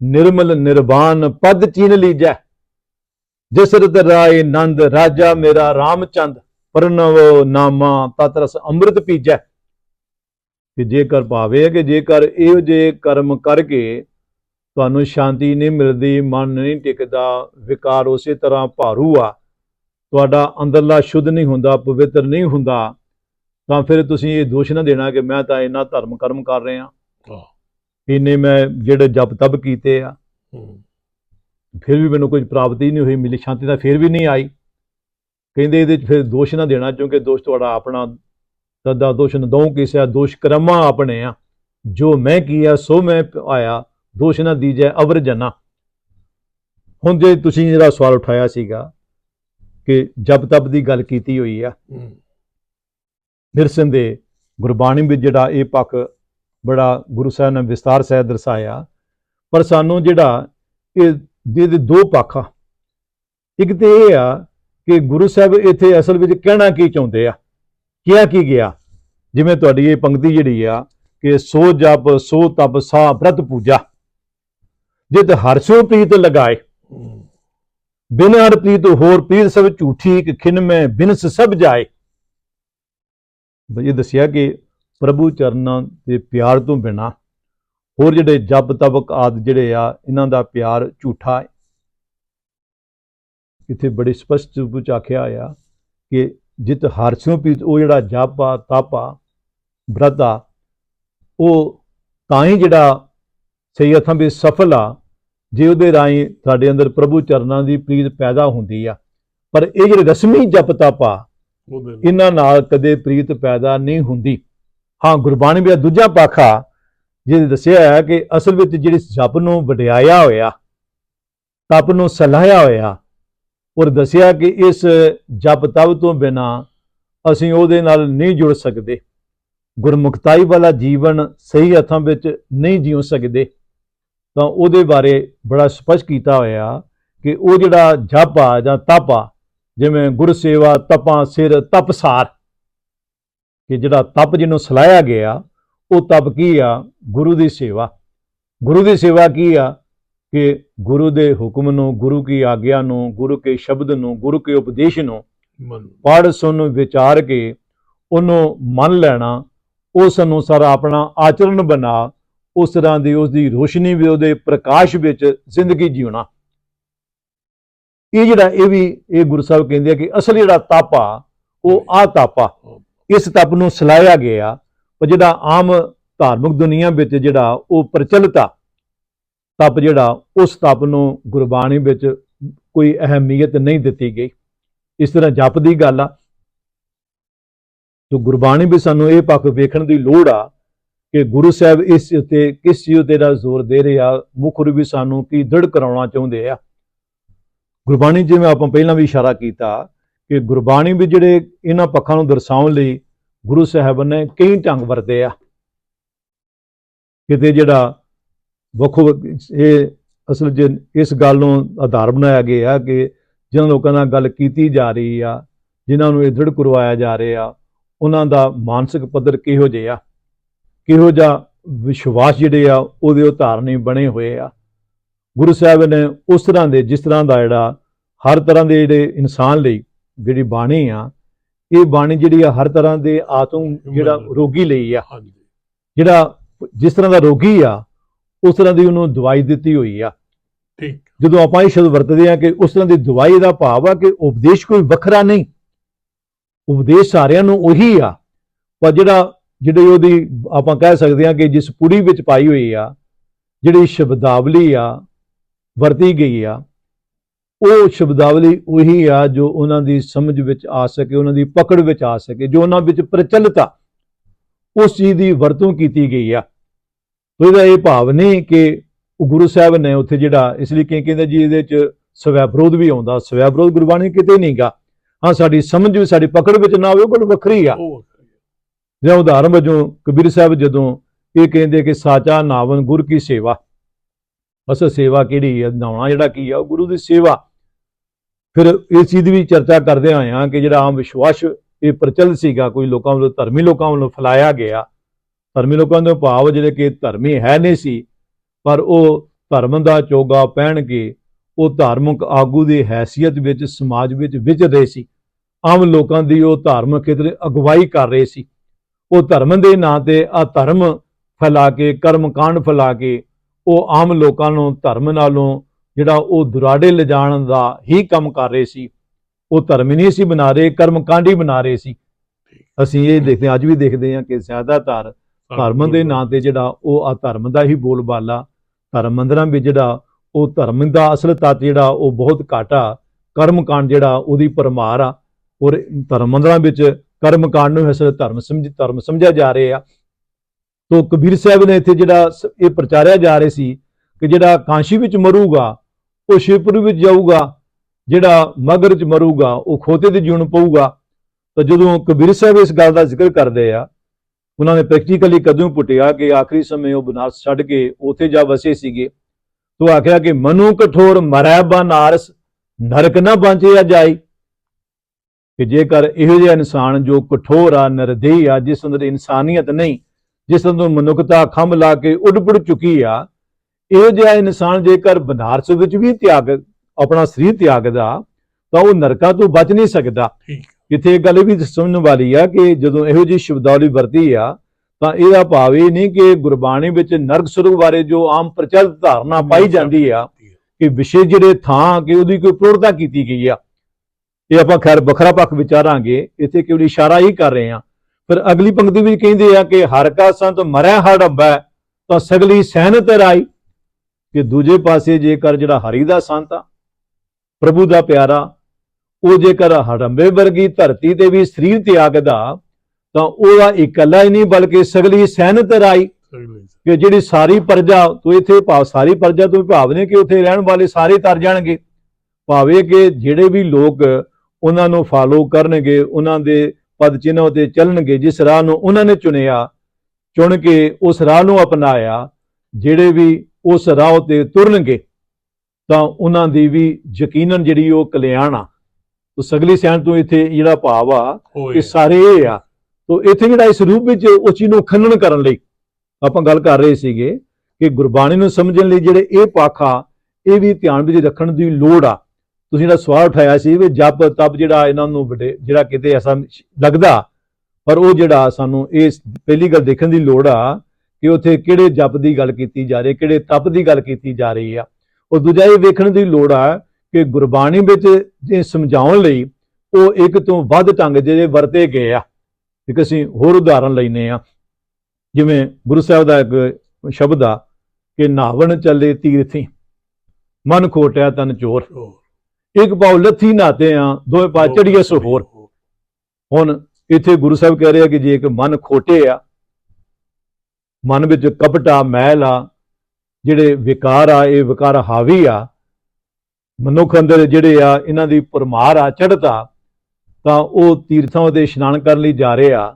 ਨਿਰਮਲ ਨਿਰਵਾਨ ਪਦ ਚੀਨ ਲੀਜੈ। ਜਿਸ ਰਤ ਰਾਏ ਨੰਦ ਰਾਜਾ ਮੇਰਾ ਰਾਮਚੰਦ। ਪਰਨਵ ਨਾਮਾ ਤਤ ਰਸ ਅੰਮ੍ਰਿਤ ਪੀਜੈ ਕਿ ਜੇਕਰ ਭਾਵੇ ਕਿ ਜੇਕਰ ਇਹੋ ਜਿਹੇ ਕਰਮ ਕਰਕੇ ਤੁਹਾਨੂੰ ਸ਼ਾਂਤੀ ਨਹੀਂ ਮਿਲਦੀ ਮਨ ਨਹੀਂ ਟਿਕਦਾ ਵਿਕਾਰ ਉਸੇ ਤਰ੍ਹਾਂ ਭਾਰੂ ਆ ਤੁਹਾਡਾ ਅੰਦਰਲਾ ਸ਼ੁੱਧ ਨਹੀਂ ਹੁੰਦਾ ਪਵਿੱਤਰ ਨਹੀਂ ਹੁੰਦਾ ਤਾਂ ਫਿਰ ਤੁਸੀਂ ਇਹ ਦੋਸ਼ ਨਾ ਦੇਣਾ ਕਿ ਮੈਂ ਤਾਂ ਇੰਨਾ ਧਰਮ ਕਰਮ ਕਰ ਰਿਹਾ। ਇੰਨੇ ਮੈਂ ਜਿਹੜੇ ਜਪ ਤਪ ਕੀਤੇ ਆ। ਫਿਰ ਵੀ ਮੈਨੂੰ ਕੋਈ ਪ੍ਰਾਪਤੀ ਨਹੀਂ ਹੋਈ ਮਿਲੀ ਸ਼ਾਂਤੀ ਤਾਂ ਫਿਰ ਵੀ ਨਹੀਂ ਆਈ। ਕਹਿੰਦੇ ਇਹਦੇ ਚ ਫਿਰ ਦੋਸ਼ ਨਾ ਦੇਣਾ ਕਿਉਂਕਿ ਦੋਸ਼ ਤੁਹਾਡਾ ਆਪਣਾ ਤਦਾ ਦੋਸ਼ ਨ ਦਉ ਕਿਸੇ ਦੋਸ਼ ਕਰਮਾ ਆਪਣੇ ਆ। ਜੋ ਮੈਂ ਕੀਆ ਸੋ ਮੈਂ ਆਇਆ ਦੋਸ਼ ਨਾ ਦੀਜੈ ਅਵਰ ਜਨਾ। ਹੁਣ ਜੇ ਤੁਸੀਂ ਜਿਹੜਾ ਸਵਾਲ ਉਠਾਇਆ ਸੀਗਾ ਕਿ ਜਪ ਤਪ ਦੀ ਗੱਲ ਕੀਤੀ ਹੋਈ ਆ ਹੂੰ। ਨਿਰਸੰਦੇਹ ਗੁਰਬਾਣੀ ਵਿੱਚ ਜਿਹੜਾ ਇਹ ਪੱਖ ਬੜਾ ਗੁਰੂ ਸਾਹਿਬ ਨੇ ਵਿਸਤਾਰ ਸਹਿਤ ਦਰਸਾਇਆ ਪਰ ਸਾਨੂੰ ਜਿਹੜਾ ਇਹ ਦੇ ਦੇ ਦੋ ਪੱਖ ਆ। ਇੱਕ ਤੇ ਇਹ ਆ ਕਿ ਗੁਰੂ ਸਾਹਿਬ ਇੱਥੇ ਅਸਲ ਵਿੱਚ ਕਹਿਣਾ ਕੀ ਚਾਹੁੰਦੇ ਆ? ਕਿਹਾ ਕੀ ਗਿਆ? ਜਿਵੇਂ ਤੁਹਾਡੀ ਇਹ ਪੰਕਤੀ ਜਿਹੜੀ ਆ ਕਿ ਸੋ ਜਪ, ਸੋ ਤਪ, ਸਾ ਪ੍ਰਤ ਪੂਜਾ। ਜਿਤ ਹਰਸ਼ੋ ਪ੍ਰੀਤ ਲਗਾਏ, ਬਿਨ ਹਰ ਪ੍ਰੀਤ ਹੋਰ ਪ੍ਰੀਤ ਸਭ ਝੂਠੀ, ਇੱਕ ਖਿਨ ਮੈਂ ਬਿਨਸ ਸਭ ਜਾਏ। ਇਹ ਦੱਸਿਆ ਕਿ ਪ੍ਰਭੂ ਚਰਨਾਂ ਦੇ ਪਿਆਰ ਤੋਂ ਬਿਨਾ ਹੋਰ ਜਿਹੜੇ ਜਪ ਤਬਕ ਆਦ ਜਿਹੜੇ ਆ, ਇਹਨਾਂ ਦਾ ਪਿਆਰ ਝੂਠਾ ਹੈ ਇੱਥੇ ਬੜੀ ਸਪਸ਼ਟ ਰੂਪ ਵਿੱਚ ਆਖਿਆ ਆ ਕਿ ਜਿਤ ਹਰਸ਼ੋਂ ਪ੍ਰੀਤ ਉਹ ਜਿਹੜਾ ਜਪ ਆ ਤਪ ਆ ਬ੍ਰਤ ਉਹ ਤਾਂ ਹੀ ਜਿਹੜਾ ਸਹੀ ਅਰਥਾਂ ਵਿੱਚ ਸਫਲ ਆ ਜੇ ਉਹਦੇ ਰਾਹੀਂ ਸਾਡੇ ਅੰਦਰ ਪ੍ਰਭੂ ਚਰਨਾਂ ਦੀ ਪ੍ਰੀਤ ਪੈਦਾ ਹੁੰਦੀ ਆ ਪਰ ਇਹ ਜਿਹੜੇ ਰਸਮੀ ਜਪ ਤਪ ਆ। ਇਹਨਾਂ ਨਾਲ ਕਦੇ ਪ੍ਰੀਤ ਪੈਦਾ ਨਹੀਂ ਹੁੰਦੀ ਹਾਂ ਗੁਰਬਾਣੀ ਦਾ ਦੂਜਾ ਪੱਖ ਆ ਜਿਹਦੇ ਦੱਸਿਆ ਹੈ ਕਿ ਅਸਲ ਵਿੱਚ ਜਿਹੜੀ ਜਪ ਨੂੰ ਵਡਿਆਇਆ ਹੋਇਆ ਤਪ ਨੂੰ ਸਲਾਹਿਆ ਹੋਇਆ ਔਰ ਦੱਸਿਆ ਕਿ ਇਸ ਜਪ ਤਬ ਤੋਂ ਬਿਨਾ ਅਸੀਂ ਉਹਦੇ ਨਾਲ ਨਹੀਂ ਜੁੜ ਸਕਦੇ। ਗੁਰਮੁਖਤਾਈ ਵਾਲਾ ਜੀਵਨ ਸਹੀ ਹੱਥਾਂ ਵਿੱਚ ਨਹੀਂ ਜੀਉ ਸਕਦੇ। ਤਾਂ ਉਹਦੇ ਬਾਰੇ ਬੜਾ ਸਪਸ਼ਟ ਕੀਤਾ ਹੋਇਆ ਕਿ ਉਹ ਜਿਹੜਾ ਜਪ ਆ ਜਾਂ ਤਪ ਆ, ਜਿਵੇਂ ਗੁਰ ਸੇਵਾ ਤਪਾਂ, ਸਿਰ ਤਪਸਾਰ ਕਿ ਜਿਹੜਾ ਤਪ ਜਿਹਨੂੰ ਸਲਾਇਆ ਗਿਆ, ਉਹ ਤਪ ਕੀ ਆ? ਗੁਰੂ ਦੀ ਸੇਵਾ। ਗੁਰੂ ਦੀ ਸੇਵਾ ਕੀ ਆ? ਕਿ ਗੁਰੂ ਦੇ ਹੁਕਮ ਨੂੰ ਗੁਰੂ ਕੀ ਆਗਿਆ ਨੂੰ ਗੁਰੂ ਕੇ ਸ਼ਬਦ ਨੂੰ ਗੁਰੂ ਕੇ ਉਪਦੇਸ਼ ਨੂੰ ਪੜ੍ਹ ਸੁਣ ਵਿਚਾਰ ਕੇ ਉਹਨੂੰ ਮੰਨ ਲੈਣਾ ਉਸ ਅਨੁਸਾਰ ਆਪਣਾ ਆਚਰਣ ਬਣਾ ਉਸ ਤਰ੍ਹਾਂ ਦੀ ਉਸ ਦੀ ਰੋਸ਼ਨੀ ਵੀ ਉਹਦੇ ਪ੍ਰਕਾਸ਼ ਵਿੱਚ ਜ਼ਿੰਦਗੀ ਜਿਉਣਾ। ਇਹ ਜਿਹੜਾ ਇਹ ਵੀ ਇਹ ਗੁਰੂ ਸਾਹਿਬ ਕਹਿੰਦੇ ਆ ਕਿ ਅਸਲ ਜਿਹੜਾ ਤਪ ਆ ਉਹ ਆ ਤਪ। ਆ ਇਸ ਤਪ ਨੂੰ ਸਲਾਇਆ ਗਿਆ ਪਰ ਜਿਹੜਾ ਆਮ ਧਾਰਮਿਕ ਦੁਨੀਆ ਵਿੱਚ ਜਿਹੜਾ ਉਹ ਪ੍ਰਚਲਿਤ ਆ ਤਪ ਜਿਹੜਾ, ਉਸ ਤਪ ਨੂੰ ਗੁਰਬਾਣੀ ਵਿੱਚ ਕੋਈ ਅਹਿਮੀਅਤ ਨਹੀਂ ਦਿੱਤੀ ਗਈ। ਇਸ ਤਰ੍ਹਾਂ ਜਪ ਦੀ ਗੱਲ ਆ। ਤੋ ਗੁਰਬਾਣੀ ਵੀ ਸਾਨੂੰ ਇਹ ਪੱਖ ਵੇਖਣ ਦੀ ਲੋੜ ਆ ਕਿ ਗੁਰੂ ਸਾਹਿਬ ਇਸ ਉੱਤੇ, ਕਿਸ ਚੀਜ਼ ਉੱਤੇ ਦਾ ਜ਼ੋਰ ਦੇ ਰਿਹਾ ਮੁਖਰ ਵੀ ਸਾਨੂੰ ਕੀ ਦ੍ਰਿੜ ਕਰਾਉਣਾ ਚਾਹੁੰਦੇ ਆ। ਗੁਰਬਾਣੀ ਜਿਵੇਂ ਆਪਾਂ ਪਹਿਲਾਂ ਵੀ ਇਸ਼ਾਰਾ ਕੀਤਾ ਕਿ ਗੁਰਬਾਣੀ ਵੀ ਜਿਹੜੇ ਇਹਨਾਂ ਪੱਖਾਂ ਨੂੰ ਦਰਸਾਉਣ ਲਈ ਗੁਰੂ ਸਾਹਿਬ ਨੇ ਕਈ ਢੰਗ ਵਰਤੇ ਆ। ਕਿਤੇ ਜਿਹੜਾ ਵੱਖੋ ਇਹ ਅਸਲ 'ਚ ਇਸ ਗੱਲ ਨੂੰ ਆਧਾਰ ਬਣਾਇਆ ਗਿਆ ਕਿ ਜਿਨ੍ਹਾਂ ਲੋਕਾਂ ਨਾਲ ਗੱਲ ਕੀਤੀ ਜਾ ਰਹੀ ਆ ਜਿਨ੍ਹਾਂ ਨੂੰ ਇਹ ਦ੍ਰਿੜ ਕਰਵਾਇਆ ਜਾ ਰਿਹਾ ਉਹਨਾਂ ਦਾ ਮਾਨਸਿਕ ਪੱਧਰ ਕਿਹੋ ਜਿਹਾ ਕਿਹੋ ਜਿਹਾ ਵਿਸ਼ਵਾਸ ਜਿਹੜੇ ਆ ਉਹਦੇ ਉਤਾਰਨੇ ਬਣੇ ਹੋਏ ਆ। ਗੁਰੂ ਸਾਹਿਬ ਨੇ ਉਸ ਤਰ੍ਹਾਂ ਦੇ ਜਿਸ ਤਰ੍ਹਾਂ ਦਾ ਜਿਹੜਾ ਹਰ ਤਰ੍ਹਾਂ ਦੇ ਜਿਹੜੇ ਇਨਸਾਨ ਲਈ ਜਿਹੜੀ ਬਾਣੀ ਆ ਇਹ ਬਾਣੀ ਜਿਹੜੀ ਆ ਹਰ ਤਰ੍ਹਾਂ ਦੇ ਆਤਮ ਜਿਹੜਾ ਰੋਗੀ ਲਈ ਆ। ਜਿਹੜਾ ਜਿਸ ਤਰ੍ਹਾਂ ਦਾ ਰੋਗੀ ਆ ਉਸ ਤਰ੍ਹਾਂ ਦੀ ਉਹਨੂੰ ਦਵਾਈ ਦਿੱਤੀ ਹੋਈ ਆ। ਠੀਕ। ਜਦੋਂ ਆਪਾਂ ਇਹ ਸ਼ਬਦ ਵਰਤਦੇ ਆ ਕਿ ਉਸ ਤਰ੍ਹਾਂ ਦੀ ਦਵਾਈ ਦਾ ਭਾਵ ਆ ਕਿ ਉਪਦੇਸ਼ ਕੋਈ ਵੱਖਰਾ ਨਹੀਂ। ਉਪਦੇਸ਼ ਸਾਰਿਆਂ ਨੂੰ ਉਹੀ ਆ। ਪਰ ਜਿਹੜਾ ਜਿਹੜੇ ਉਹਦੀ ਆਪਾਂ ਕਹਿ ਸਕਦੇ ਆ ਕਿ ਜਿਸ ਪੁੜੀ ਵਿੱਚ ਪਾਈ ਹੋਈ ਆ ਜਿਹੜੀ ਸ਼ਬਦਾਵਲੀ ਆ ਵਰਤੀ ਗਈ ਆ ਉਹ ਸ਼ਬਦਾਵਲੀ ਉਹੀ ਆ ਜੋ ਉਹਨਾਂ ਦੀ ਸਮਝ ਵਿੱਚ ਆ ਸਕੇ ਉਹਨਾਂ ਦੀ ਪਕੜ ਵਿੱਚ ਆ ਸਕੇ ਜੋ ਉਹਨਾਂ ਵਿੱਚ ਪ੍ਰਚਲਿਤ ਆ ਉਸ ਚੀਜ਼ ਦੀ ਵਰਤੋਂ ਕੀਤੀ ਗਈ ਆ। ਤੋ ਇਹਦਾ ਇਹ ਭਾਵ ਨਹੀਂ ਕਿ ਉਹ ਗੁਰੂ ਸਾਹਿਬ ਨੇ ਉੱਥੇ ਜਿਹੜਾ ਇਸ ਲਈ ਕਿ ਕਹਿੰਦੇ ਜੀ ਇਹਦੇ ਚ ਸਵੈ ਵਿਰੋਧ ਵੀ ਆਉਂਦਾ ਸਵੈ ਵਿਰੋਧ ਗੁਰਬਾਣੀ ਕਿਤੇ ਨਹੀਂਗਾ ਹਾਂ ਸਾਡੀ ਸਮਝ ਵੀ ਸਾਡੀ ਪਕੜ ਵਿੱਚ ਨਾ ਹੋਵੇ ਉਹ ਗੱਲ ਵੱਖਰੀ ਆ। ਜਿਵੇਂ ਉਦਾਹਰਨ ਵਜੋਂ ਕਬੀਰ ਸਾਹਿਬ ਜਦੋਂ ਇਹ ਕਹਿੰਦੇ ਕਿ ਸਾਚਾ ਨਾਵਨ ਗੁਰ ਕੀ ਸੇਵਾ। ਅਸਲ ਸੇਵਾ ਕਿਹੜੀ ਹੈ ਨਾਉਣਾ ਜਿਹੜਾ ਕੀ ਆ? ਉਹ ਗੁਰੂ ਦੀ ਸੇਵਾ। ਫਿਰ ਇਸ ਚੀਜ਼ ਦੀ ਵੀ ਚਰਚਾ ਕਰਦੇ ਆਏ ਹਾਂ ਕਿ ਜਿਹੜਾ ਆਮ ਵਿਸ਼ਵਾਸ ਇਹ ਪ੍ਰਚਲਿਤ ਸੀਗਾ ਕੋਈ ਲੋਕਾਂ ਵੱਲੋਂ ਧਰਮੀ ਲੋਕਾਂ ਵੱਲੋਂ ਫੈਲਾਇਆ ਗਿਆ। ਧਰਮੀ ਲੋਕਾਂ ਦੇ ਭਾਵ ਜਿਹੜੇ ਕਿ ਧਰਮੀ ਹੈ ਨਹੀਂ ਸੀ, ਪਰ ਉਹ ਧਰਮ ਦਾ ਚੋਗਾ ਪਹਿਨ ਕੇ ਉਹ ਧਾਰਮਿਕ ਆਗੂ ਦੀ ਹੈਸੀਅਤ ਵਿੱਚ, ਸਮਾਜ ਵਿੱਚ ਵਿਚਰ ਰਹੇ ਸੀ। ਆਮ ਲੋਕਾਂ ਦੀ ਉਹ ਧਾਰਮਿਕ ਖੇਤਰ ਅਗਵਾਈ ਕਰ ਰਹੇ ਸੀ। ਉਹ ਧਰਮ ਦੇ ਨਾਂ ਤੇ ਆ ਧਰਮ ਫੈਲਾ ਕੇ ਕਰਮ ਕਾਂਡ ਫੈਲਾ ਕੇ ਉਹ ਆਮ ਲੋਕਾਂ ਨੂੰ ਧਰਮ ਨਾਲੋਂ ਜਿਹੜਾ ਉਹ ਦੁਰਾੜੇ ਲਿਜਾਣ ਦਾ ਹੀ ਕੰਮ ਕਰ ਰਹੇ ਸੀ। ਉਹ ਧਰਮ ਨਹੀਂ ਸੀ ਬਣਾ ਰਹੇ ਕਰਮ ਕਾਂਡ ਹੀ ਬਣਾ ਰਹੇ ਸੀ। ਅਸੀਂ ਇਹ ਦੇਖਦੇ ਹਾਂ, ਅੱਜ ਵੀ ਦੇਖਦੇ ਹਾਂ ਕਿ ਜ਼ਿਆਦਾਤਰ ਧਰਮ ਦੇ ਨਾਂ ਤੇ ਜਿਹੜਾ ਉਹ ਆ ਧਰਮ ਦਾ ਹੀ ਬੋਲਬਾਲਾ, ਧਰਮ ਮੰਦਰਾਂ ਵਿੱਚ ਜਿਹੜਾ ਉਹ ਧਰਮ ਦਾ ਅਸਲ ਤੱਤ ਜਿਹੜਾ ਉਹ ਬਹੁਤ ਘੱਟ ਆ ਕਰਮ ਕਾਂਡ ਜਿਹੜਾ ਉਹਦੀ ਪਰਮਾਰ ਆ। ਔਰ ਧਰਮ ਮੰਦਰਾਂ ਵਿੱਚ ਕਰਮ ਕਾਂਡ ਨੂੰ ਅਸਲ ਧਰਮ ਸਮਝ, ਧਰਮ ਸਮਝਿਆ ਜਾ ਰਿਹਾ। ਆ ਤੋ ਕਬੀਰ ਸਾਹਿਬ ਨੇ ਇੱਥੇ ਜਿਹੜਾ ਇਹ ਪ੍ਰਚਾਰਿਆ ਜਾ ਰਿਹਾ ਸੀ ਕਿ ਜਿਹੜਾ ਕਾਂਸ਼ੀ ਵਿੱਚ ਮਰੂਗਾ, ਉਹ ਸ਼ਿਵਪੁਰ ਵਿੱਚ ਜਾਊਗਾ, ਜਿਹੜਾ ਮਗਰ ਚ ਮਰੂਗਾ, ਉਹ ਖੋਤੇ ਦੇ ਜੂਣ ਪਊਗਾ। ਤਾਂ ਜਦੋਂ ਕਬੀਰ ਸਾਹਿਬ ਇਸ ਗੱਲ ਦਾ ਜ਼ਿਕਰ ਕਰਦੇ ਆ ਉਹਨਾਂ ਨੇ ਪ੍ਰੈਕਟੀਕਲੀ ਕਦੋਂ ਪੁੱਟਿਆ ਕਿ ਆਖਰੀ ਸਮੇਂ ਉਹ ਬਨਾਰਸ ਛੱਡ ਕੇ ਉੱਥੇ ਜਾ ਵਸੇ ਸੀਗੇ। ਤੋ ਆਖਿਆ ਕਿ ਮਨੂ ਕਠੋਰ ਮਰੈ ਬਨਾਰਸ, ਨਰਕ ਨਾ ਬਾਂਚਿਆ ਜਾਈ ਕਿ ਜੇਕਰ ਇਹੋ ਜਿਹਾ ਇਨਸਾਨ ਜੋ ਕਠੋਰ ਆ ਨਿਰਦਈ ਆ, ਜਿਸ ਅੰਦਰ ਇਨਸਾਨੀਅਤ ਨਹੀਂ, ਜਿਸ ਅੰਦਰ ਮਨੁੱਖਤਾ ਖੰਭ ਲਾ ਕੇ ਉੱਡ-ਪੁੱਡ ਚੁੱਕੀ ਆ, ਇਹੋ ਜਿਹਾ ਇਨਸਾਨ ਜੇਕਰ ਬਨਾਰਸ ਵਿੱਚ ਵੀ ਤਿਆਗ, ਆਪਣਾ ਸਰੀਰ ਤਿਆਗਦਾ, ਤਾਂ ਉਹ ਨਰਕਾਂ ਤੋਂ ਬਚ ਨਹੀਂ ਸਕਦਾ। ਠੀਕ। ਕਿਤੇ ਇਹ ਗੱਲ ਇਹ ਵੀ ਸਮਝਣ ਵਾਲੀ ਆ ਕਿ ਜਦੋਂ ਇਹੋ ਜਿਹੀ ਸ਼ਬਦਾਵਲੀ ਵਰਤੀ ਆ ਤਾਂ ਇਹਦਾ ਭਾਵ ਇਹ ਨਹੀਂ ਕਿ ਗੁਰਬਾਣੀ ਵਿੱਚ ਨਰਕ ਸੁਰਗ ਬਾਰੇ ਜੋ ਆਮ ਪ੍ਰਚਲਿਤ ਧਾਰਨਾ ਪਾਈ ਜਾਂਦੀ ਆ ਕਿ ਵਿਸ਼ੇ ਜਿਹੜੇ ਥਾਂ ਕਿ ਉਹਦੀ ਕੋਈ ਪ੍ਰੋੜਤਾ ਕੀਤੀ ਗਈ ਆ। ਇਹ ਆਪਾਂ ਖੈਰ ਵੱਖਰਾ ਪੱਖ ਵਿਚਾਰਾਂਗੇ ਇੱਥੇ ਕੇਵਲ ਇਸ਼ਾਰਾ ਹੀ ਕਰ ਰਹੇ ਆ। ਫਿਰ ਅਗਲੀ ਪੰਕਤੀ ਵਿੱਚ ਕਹਿੰਦੇ ਆ ਕਿ ਹਰ ਕਾ ਸੰਤ ਮਰੈ ਹੜੰਬੈ ਤਾਂ ਸਗਲੀ ਸਹਿਨਤ ਰਾਈ। ਕਿ ਦੂਜੇ ਪਾਸੇ ਜੇਕਰ ਜਿਹੜਾ ਹਰੀ ਦਾ ਸੰਤ ਆ ਪ੍ਰਭੂ ਦਾ ਪਿਆਰਾ ਉਹ ਜੇਕਰ ਹੜੰਬੇ ਵਰਗੀ ਧਰਤੀ ਤੇ ਵੀ ਸਰੀਰ ਤਿਆਗਦਾ ਤਾਂ ਉਹਦਾ ਇਕੱਲਾ ਹੀ ਨਹੀਂ ਬਲਕਿ ਸਗਲੀ ਸਹਿਨਤ ਰਾਈ। ਕਿ ਜਿਹੜੀ ਸਾਰੀ ਪ੍ਰਜਾ ਤੋਂ ਇੱਥੇ ਭਾਵ ਸਾਰੀ ਪ੍ਰਜਾ ਤੋਂ ਭਾਵ ਨੇ ਕਿ ਉੱਥੇ ਰਹਿਣ ਵਾਲੇ ਸਾਰੇ ਤਰ ਜਾਣਗੇ। ਭਾਵੇਂ ਕਿ ਜਿਹੜੇ ਵੀ ਲੋਕ ਉਹਨਾਂ ਨੂੰ ਫਾਲੋ ਕਰਨਗੇ ਉਹਨਾਂ ਦੇ ਪਦ ਚਿੰਨ੍ਹ ਉਤੇ ਚੱਲਣਗੇ ਜਿਸ ਰਾਹ ਨੂੰ ਉਹਨਾਂ ਨੇ ਚੁਣਿਆ ਚੁਣ ਕੇ ਉਸ ਰਾਹ ਨੂੰ ਅਪਣਾਇਆ ਜਿਹੜੇ ਵੀ ਉਸ ਰਾਹ ਉਤੇ ਤੁਰਨਗੇ ਤਾਂ ਉਹਨਾਂ ਦੀ ਵੀ ਯਕੀਨਨ ਜਿਹੜੀ ਉਹ ਕਲਿਆਣ ਆ। ਤੋ ਸਗਲੀ ਸੈਨ ਤੋਂ ਇੱਥੇ ਜਿਹੜਾ ਭਾਵ ਆ ਕਿ ਸਾਰੇ ਇਹ ਆ। ਤੋ ਇੱਥੇ ਜਿਹੜਾ ਇਸ ਰੂਪ ਵਿੱਚ ਉਸ ਚੀਜ਼ ਨੂੰ ਖੰਡਨ ਕਰਨ ਲਈ ਆਪਾਂ ਗੱਲ ਕਰ ਰਹੇ ਸੀਗੇ ਕਿ ਗੁਰਬਾਣੀ ਨੂੰ ਸਮਝਣ ਲਈ ਜਿਹੜੇ ਇਹ ਪਾਖਾ ਇਹ ਵੀ ਧਿਆਨ ਵਿੱਚ ਰੱਖਣ ਦੀ ਲੋੜ ਆ। ਤੁਸੀਂ ਜਿਹੜਾ ਸਵਾਲ ਉਠਾਇਆ ਸੀ ਵੀ ਜਪ ਤਪ ਜਿਹੜਾ ਇਹਨਾਂ ਨੂੰ ਵੱਡੇ ਜਿਹੜਾ ਕਿਤੇ ਐਸਾ ਲੱਗਦਾ ਪਰ ਉਹ ਜਿਹੜਾ ਸਾਨੂੰ ਇਹ ਪਹਿਲੀ ਗੱਲ ਦੇਖਣ ਦੀ ਲੋੜ ਆ ਕਿ ਉੱਥੇ ਕਿਹੜੇ ਜਪ ਦੀ ਗੱਲ ਕੀਤੀ ਜਾ ਰਹੀ ਕਿਹੜੇ ਤਪ ਦੀ ਗੱਲ ਕੀਤੀ ਜਾ ਰਹੀ ਆ। ਉਹ ਦੂਜਾ ਇਹ ਵੇਖਣ ਦੀ ਲੋੜ ਆ ਕਿ ਗੁਰਬਾਣੀ ਵਿੱਚ ਜੇ ਸਮਝਾਉਣ ਲਈ ਉਹ ਇੱਕ ਤੋਂ ਵੱਧ ਢੰਗ ਜਿਹੜੇ ਵਰਤੇ ਗਏ ਆ। ਇੱਕ ਅਸੀਂ ਹੋਰ ਉਦਾਹਰਨ ਲੈਨੇ ਆ ਜਿਵੇਂ ਗੁਰੂ ਸਾਹਿਬ ਦਾ ਇੱਕ ਸ਼ਬਦ ਆ ਕਿ ਨਾਵਣ ਚੱਲੇ ਤੀਰਥੀ ਮਨ ਖੋਟਿਆ ਤਨ ਚੋਰ। ਇੱਕ ਪਾਉ ਲੱਥੀ ਨਾਤੇ ਆ ਦੋਵੇਂ ਪਾ ਚੜੀਏ ਸੋ ਹੋਰ। ਹੁਣ ਇੱਥੇ ਗੁਰੂ ਸਾਹਿਬ ਕਹਿ ਰਿਹਾ ਕਿ ਜੇ ਇੱਕ ਮਨ ਖੋਟੇ ਆ ਮਨ ਵਿੱਚ ਕਪਟਾ ਮੈਲ ਆ ਜਿਹੜੇ ਵਿਕਾਰ ਆ ਇਹ ਵਿਕਾਰ ਹਾਵੀ ਆ ਮਨੁੱਖ ਅੰਦਰ ਜਿਹੜੇ ਆ ਇਹਨਾਂ ਦੀ ਪਰਮਾਰ ਆ ਚੜਤਾ ਤਾਂ ਉਹ ਤੀਰਥਾਂ ਉਤੇ ਇਸ਼ਨਾਨ ਕਰਨ ਲਈ ਜਾ ਰਹੇ ਆ।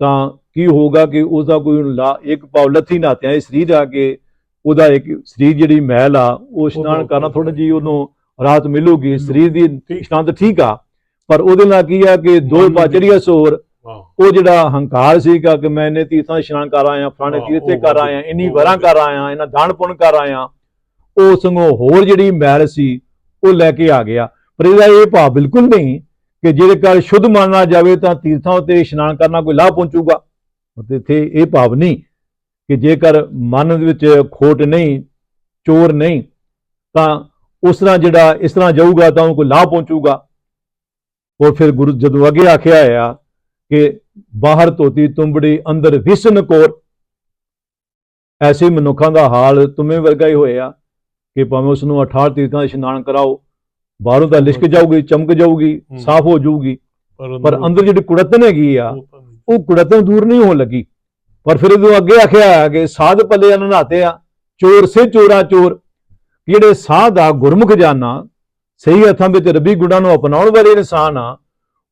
ਤਾਂ ਕੀ ਹੋਊਗਾ ਕਿ ਉਸ ਦਾ ਕੋਈ ਇੱਕ ਪਾਉ ਲੱਥੀ ਨਾਤਿਆਂ ਇਹ ਸਰੀਰ ਆ ਕੇ ਉਹਦਾ ਇੱਕ ਸਰੀਰ ਜਿਹੜੀ ਮਹਿਲ ਆ ਉਹ ਇਸ਼ਨਾਨ ਕਰਨਾ ਥੋੜੀ ਜੀ ਉਹਨੂੰ ਰਾਹਤ ਮਿਲੂਗੀ ਸਰੀਰ ਦੀ ਇਸ਼ਨਾਨ ਤਾਂ ਠੀਕ ਆ ਪਰ ਉਹਦੇ ਨਾਲ ਕੀ ਆ ਕਿ ਦੋ ਪਾਚੜੀਆਂ ਸੋਰ। ਉਹ ਜਿਹੜਾ ਹੰਕਾਰ ਸੀਗਾ ਕਿ ਮੈਂ ਇਹਨੇ ਤੀਰਥਾਂ ਇਸ਼ਨਾਨ ਕਰ ਆਇਆ ਫਲਾਣੇ ਤੀਰਥੇ ਕਰ ਆਇਆ ਇੰਨੀ ਵਰਾਂ। ਕਰ ਆਇਆ ਇਹਨਾਂ ਦਾਨ ਪੁੰਨ ਕਰ ਆਇਆ ਉਹ ਸੰਗੋਂ ਹੋਰ ਜਿਹੜੀ ਮੈਲ ਸੀ, ਉਹ ਲੈ ਕੇ ਆ ਗਿਆ। ਪਰ ਇਹਦਾ ਇਹ ਭਾਵ ਬਿਲਕੁਲ ਨਹੀਂ ਕਿ ਜਿਹੜੇ ਕੱਲ ਸ਼ੁੱਧ ਮੰਨਣਾ ਜਾਵੇ ਤਾਂ ਤੀਰਥਾਂ ਉਤੇ ਇਸ਼ਨਾਨ ਕਰਨਾ ਕੋਈ ਲਾਭ ਪਹੁੰਚੂਗਾ। ਤੇ ਇੱਥੇ ਇਹ ਭਾਵ ਨਹੀਂ ਕਿ ਜੇਕਰ ਮਨ ਦੇ ਵਿੱਚ ਖੋਟ ਨਹੀਂ, ਚੋਰ ਨਹੀਂ, ਤਾਂ ਉਸ ਤਰ੍ਹਾਂ ਜਿਹੜਾ ਇਸ ਤਰ੍ਹਾਂ ਜਾਊਗਾ ਤਾਂ ਉਹ ਕੋਈ ਲਾਭ ਪਹੁੰਚੂਗਾ। ਔਰ ਫਿਰ ਗੁਰੂ ਜਦੋਂ ਅੱਗੇ ਆਖਿਆ ਆ ਕਿ ਬਾਹਰ ਧੋਤੀ ਤੁੰਬੜੀ, ਅੰਦਰ ਵਿਸਨ ਕੋਰ ਐਸੇ ਮਨੁੱਖਾਂ ਦਾ ਹਾਲ ਤੁਮੇ ਵਰਗਾ ਹੀ ਹੋਇਆ। ਕਿ ਭਾਵੇਂ ਉਸ ਨੂੰ 18 ਤੀਰਥਾਂ ਦਾ ਇਸ਼ਨਾਨ ਕਰਾਓ ਬਾਹਰੋਂ ਤਾਂ ਲਿਸ਼ਕ ਜਾਊਗੀ ਚਮਕ ਜਾਊਗੀ। ਸਾਫ਼ ਹੋ ਜਾਊਗੀ। ਪਰ ਅੰਦਰ ਜਿਹੜੀ ਕੁੜਤਨ ਹੈਗੀ ਆ ਉਹ ਕੁੜਤਨ ਦੂਰ ਨਹੀਂ ਹੋਣ ਲੱਗੀ। ਪਰ ਫਿਰ ਇਹਦੋਂ ਅੱਗੇ ਆਖਿਆ ਕਿ ਸਾਧ ਪੱਲੇ ਨਹਾਤੇ ਆ ਚੋਰ ਸੇ ਚੋਰਾ ਚੋਰ। ਜਿਹੜੇ ਸਾਧ ਆ ਗੁਰਮੁਖ ਜਾਨਾ ਸਹੀ ਅਰਥਾਂ ਵਿੱਚ ਰੱਬੀ ਗੁਣਾਂ ਨੂੰ ਅਪਣਾਉਣ ਵਾਲੇ ਇਨਸਾਨ ਆ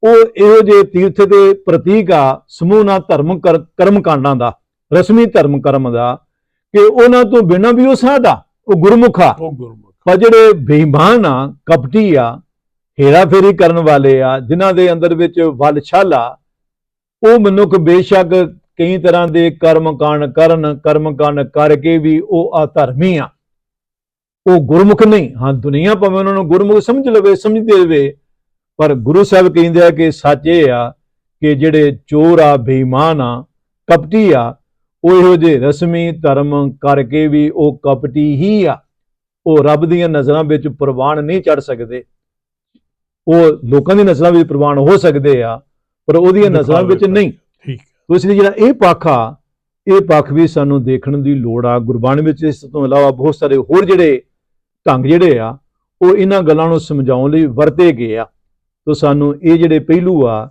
ਉਹ ਇਹੋ ਜਿਹੇ ਤੀਰਥ ਦੇ ਪ੍ਰਤੀਕ ਆ ਸਮੂਹ ਨਾਲ ਧਰਮ ਕਰ- ਕਰਮ ਕਾਂਡਾਂ ਦਾ ਰਸਮੀ ਧਰਮ ਕਰਮ ਦਾ ਕਿ ਉਹਨਾਂ ਤੋਂ ਬਿਨਾਂ ਵੀ ਉਹ ਸਾਧ ਆ। ਉਹ ਗੁਰਮੁਖ। ਆ ਉਹ ਗੁਰਮੁਖ। ਪਰ ਜਿਹੜੇ ਬੇਈਮਾਨ ਆ ਕਪਟੀ ਆ ਹੇਰਾ ਫੇਰੀ ਕਰਨ ਵਾਲੇ ਆ ਜਿਨ੍ਹਾਂ ਦੇ ਅੰਦਰ ਵਿੱਚ ਵੱਲ ਛਲ ਆ ਉਹ ਮਨੁੱਖ ਬੇਸ਼ੱਕ ਕਈ ਤਰ੍ਹਾਂ ਦੇ ਕਰਮ ਕਾਂਡ ਕਰਨ ਕਰਮ ਕਾਂਡ ਕਰਕੇ ਵੀ ਉਹ ਅਧਰਮੀ ਆ। ਉਹ ਗੁਰਮੁਖ ਨਹੀਂ। ਹਾਂ ਦੁਨੀਆ ਭਾਵੇਂ ਉਹਨਾਂ ਨੂੰ ਗੁਰਮੁਖ ਸਮਝ ਲਵੇ ਸਮਝਦੇ ਲਵੇ ਪਰ ਗੁਰੂ ਸਾਹਿਬ ਕਹਿੰਦੇ ਆ ਕਿ ਸੱਚ ਇਹ ਆ ਕਿ ਜਿਹੜੇ ਚੋਰ ਆ ਬੇਈਮਾਨ ਆ ਕਪਟੀ ਆ ਉਹ ਇਹੋ ਜਿਹੇ ਰਸਮੀ ਧਰਮ ਕਰਕੇ ਵੀ ਉਹ ਕਪਟੀ ਹੀ ਆ। ਉਹ ਰੱਬ ਦੀਆਂ ਨਜ਼ਰਾਂ ਵਿੱਚ ਪ੍ਰਵਾਨ ਨਹੀਂ ਚੜ ਸਕਦੇ। ਉਹ ਲੋਕਾਂ ਦੀ ਨਜ਼ਰਾਂ ਵਿੱਚ ਪ੍ਰਵਾਨ ਹੋ ਸਕਦੇ ਆ ਪਰ ਉਹਦੀਆਂ ਨਜ਼ਰਾਂ ਵਿੱਚ ਨਹੀਂ। ਠੀਕ ਇਸ ਲਈ ਜਿਹੜਾ ਇਹ ਪੱਖ ਆ ਇਹ ਪੱਖ ਵੀ ਸਾਨੂੰ ਦੇਖਣ ਦੀ ਲੋੜ ਆ। ਗੁਰਬਾਣੀ ਵਿੱਚ ਇਸ ਤੋਂ ਇਲਾਵਾ ਬਹੁਤ ਸਾਰੇ ਹੋਰ ਜਿਹੜੇ ਢੰਗ ਜਿਹੜੇ ਆ ਉਹ ਇਹਨਾਂ ਗੱਲਾਂ ਨੂੰ ਸਮਝਾਉਣ ਲਈ ਵਰਤੇ ਗਏ ਆ। ਤੋ ਸਾਨੂੰ ਇਹ ਜਿਹੜੇ ਪਹਿਲੂ ਆ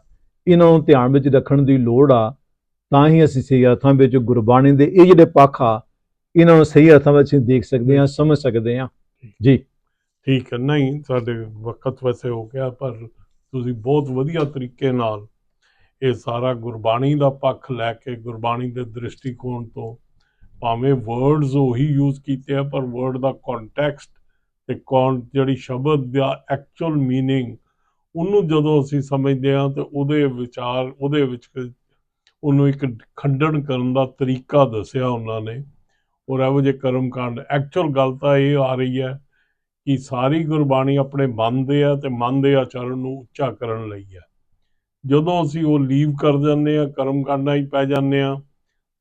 ਇਹਨਾਂ ਨੂੰ ਧਿਆਨ ਵਿੱਚ ਰੱਖਣ ਦੀ ਲੋੜ ਆ। ਤਾਂ ਹੀ ਅਸੀਂ ਸਹੀ ਅਰਥਾਂ ਵਿੱਚ ਗੁਰਬਾਣੀ ਦੇ ਇਹ ਜਿਹੜੇ ਪੱਖ ਆ ਇਹਨਾਂ ਨੂੰ ਸਹੀ ਅਰਥਾਂ ਵਿੱਚ ਅਸੀਂ ਦੇਖ ਸਕਦੇ ਹਾਂ ਸਮਝ ਸਕਦੇ ਹਾਂ ਜੀ ਠੀਕ ਹੈ ਨਹੀਂ ਸਾਡੇ ਵਕਤ ਵੈਸੇ ਹੋ ਗਿਆ ਪਰ ਤੁਸੀਂ ਬਹੁਤ ਵਧੀਆ ਤਰੀਕੇ ਨਾਲ ਇਹ ਸਾਰਾ ਗੁਰਬਾਣੀ ਦਾ ਪੱਖ ਲੈ ਕੇ ਗੁਰਬਾਣੀ ਦੇ ਦ੍ਰਿਸ਼ਟੀਕੋਣ ਤੋਂ ਭਾਵੇਂ ਵਰਡਸ ਉਹੀ ਯੂਜ਼ ਕੀਤੇ ਆ ਪਰ ਵਰਡ ਦਾ ਕੰਟੈਕਸਟ ਤੇ ਕੌਣ ਜਿਹੜੀ ਸ਼ਬਦ ਦਾ ਐਕਚੁਅਲ मीनिंग ਉਹਨੂੰ ਜਦੋਂ ਅਸੀਂ ਸਮਝਦੇ ਹਾਂ ਤੇ ਉਹਦੇ ਵਿਚਾਰ ਉਹਦੇ ਵਿੱਚ ਉਹਨੂੰ ਇੱਕ ਖੰਡਨ ਕਰਨ ਦਾ ਤਰੀਕਾ ਦੱਸਿਆ ਉਹਨਾਂ ਨੇ। ਔਰ ਇਹੋ ਜਿਹੇ ਕਰਮਕਾਂਡ ਐਕਚੁਅਲ ਗੱਲ ਤਾਂ ਇਹ ਆ ਰਹੀ ਹੈ ਕਿ ਸਾਰੀ ਗੁਰਬਾਣੀ ਆਪਣੇ ਮਨ ਦੇ ਆ ਤੇ ਮਨ ਦੇ ਆਚਰਣ ਨੂੰ ਉੱਚਾ ਕਰਨ ਲਈ ਹੈ। ਜਦੋਂ ਅਸੀਂ ਉਹ ਲੀਵ ਕਰ ਜਾਂਦੇ ਆ ਕਰਮਕਾਂਡਾਂ ਹੀ ਪੈ ਜਾਂਦੇ ਆ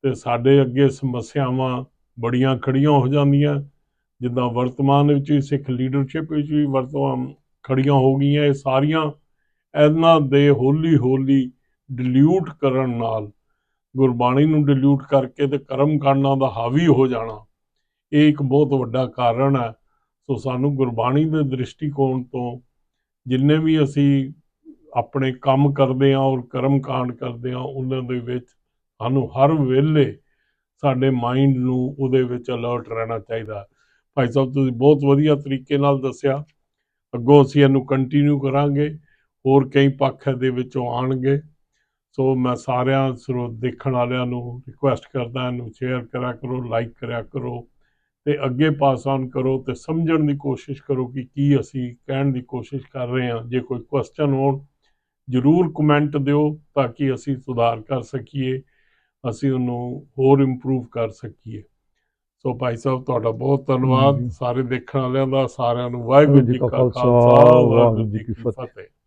ਤੇ ਸਾਡੇ ਅੱਗੇ ਸਮੱਸਿਆਵਾਂ ਬੜੀਆਂ ਖੜੀਆਂ ਹੋ ਜਾਂਦੀਆਂ। ਜਿੱਦਾਂ ਵਰਤਮਾਨ ਵਿੱਚ ਵੀ ਸਿੱਖ ਲੀਡਰਸ਼ਿਪ ਵਿੱਚ ਵੀ ਵਰਤਮਾਨ ਖੜੀਆਂ ਹੋ ਗਈਆਂ, ਇਹ ਸਾਰੀਆਂ ਇਹਨਾਂ ਦੇ ਹੌਲੀ ਹੌਲੀ ਡਿਲਿਊਟ ਕਰਨ ਨਾਲ, ਗੁਰਬਾਣੀ ਨੂੰ ਡਿਲਿਊਟ ਕਰਕੇ ਤੇ ਕਰਮ ਕਾਂਡਾਂ ਦਾ ਹਾਵੀ ਹੋ ਜਾਣਾ, ਇਹ ਇੱਕ ਬਹੁਤ ਵੱਡਾ ਕਾਰਨ ਹੈ। ਸੋ ਸਾਨੂੰ ਗੁਰਬਾਣੀ ਦੇ ਦ੍ਰਿਸ਼ਟੀਕੋਣ ਤੋਂ ਜਿੰਨੇ ਵੀ ਅਸੀਂ ਆਪਣੇ ਕੰਮ ਕਰਦੇ ਹਾਂ ਔਰ ਕਰਮ ਕਾਂਡ ਕਰਦੇ ਹਾਂ, ਉਹਨਾਂ ਦੇ ਵਿੱਚ ਸਾਨੂੰ ਹਰ ਵੇਲੇ ਸਾਡੇ ਮਾਈਂਡ ਨੂੰ ਉਹਦੇ ਵਿੱਚ ਅਲਰਟ ਰਹਿਣਾ ਚਾਹੀਦਾ ਭਾਈ ਸਾਹਿਬ, ਤੁਸੀਂ ਬਹੁਤ ਵਧੀਆ ਤਰੀਕੇ ਨਾਲ ਦੱਸਿਆ। ਅੱਗੋਂ ਅਸੀਂ ਇਹਨੂੰ ਕੰਟੀਨਿਊ ਕਰਾਂਗੇ, ਹੋਰ ਕਈ ਪੱਖ ਇਹਦੇ ਵਿੱਚੋਂ ਆਣਗੇ ਸੋ ਮੈਂ ਸਾਰਿਆਂ ਸਰੋਤ ਦੇਖਣ ਵਾਲਿਆਂ ਨੂੰ ਰਿਕੁਐਸਟ ਕਰਦਾ ਇਹਨੂੰ ਸ਼ੇਅਰ ਕਰਿਆ ਕਰੋ ਲਾਈਕ ਕਰਿਆ ਕਰੋ ਤੇ ਅੱਗੇ ਪਾਸ ਆਨ ਕਰੋ ਤੇ ਸਮਝਣ ਦੀ ਕੋਸ਼ਿਸ਼ ਕਰੋ ਕਿ ਕੀ ਅਸੀਂ ਕਹਿਣ ਦੀ ਕੋਸ਼ਿਸ਼ ਕਰ ਰਹੇ ਹਾਂ। ਜੇ ਕੋਈ ਕੁਐਸਚਨ ਹੋਣ ਜਰੂਰ ਕਮੈਂਟ ਦਿਓ ਤਾਂ ਕਿ ਅਸੀਂ ਸੁਧਾਰ ਕਰ ਸਕੀਏ ਅਸੀਂ ਉਹਨੂੰ ਹੋਰ ਇੰਪਰੂਵ ਕਰ ਸਕੀਏ। ਸੋ ਭਾਈ ਸਾਹਿਬ ਤੁਹਾਡਾ ਬਹੁਤ ਧੰਨਵਾਦ। ਸਾਰੇ ਦੇਖਣ ਵਾਲਿਆਂ ਦਾ ਸਾਰਿਆਂ ਨੂੰ ਵਾਹਿਗੁਰੂ ਜੀ ਕਾ ਖਾਲਸਾ ਵਾਹਿਗੁਰੂ ਜੀ ਕੀ ਫਤਿਹ।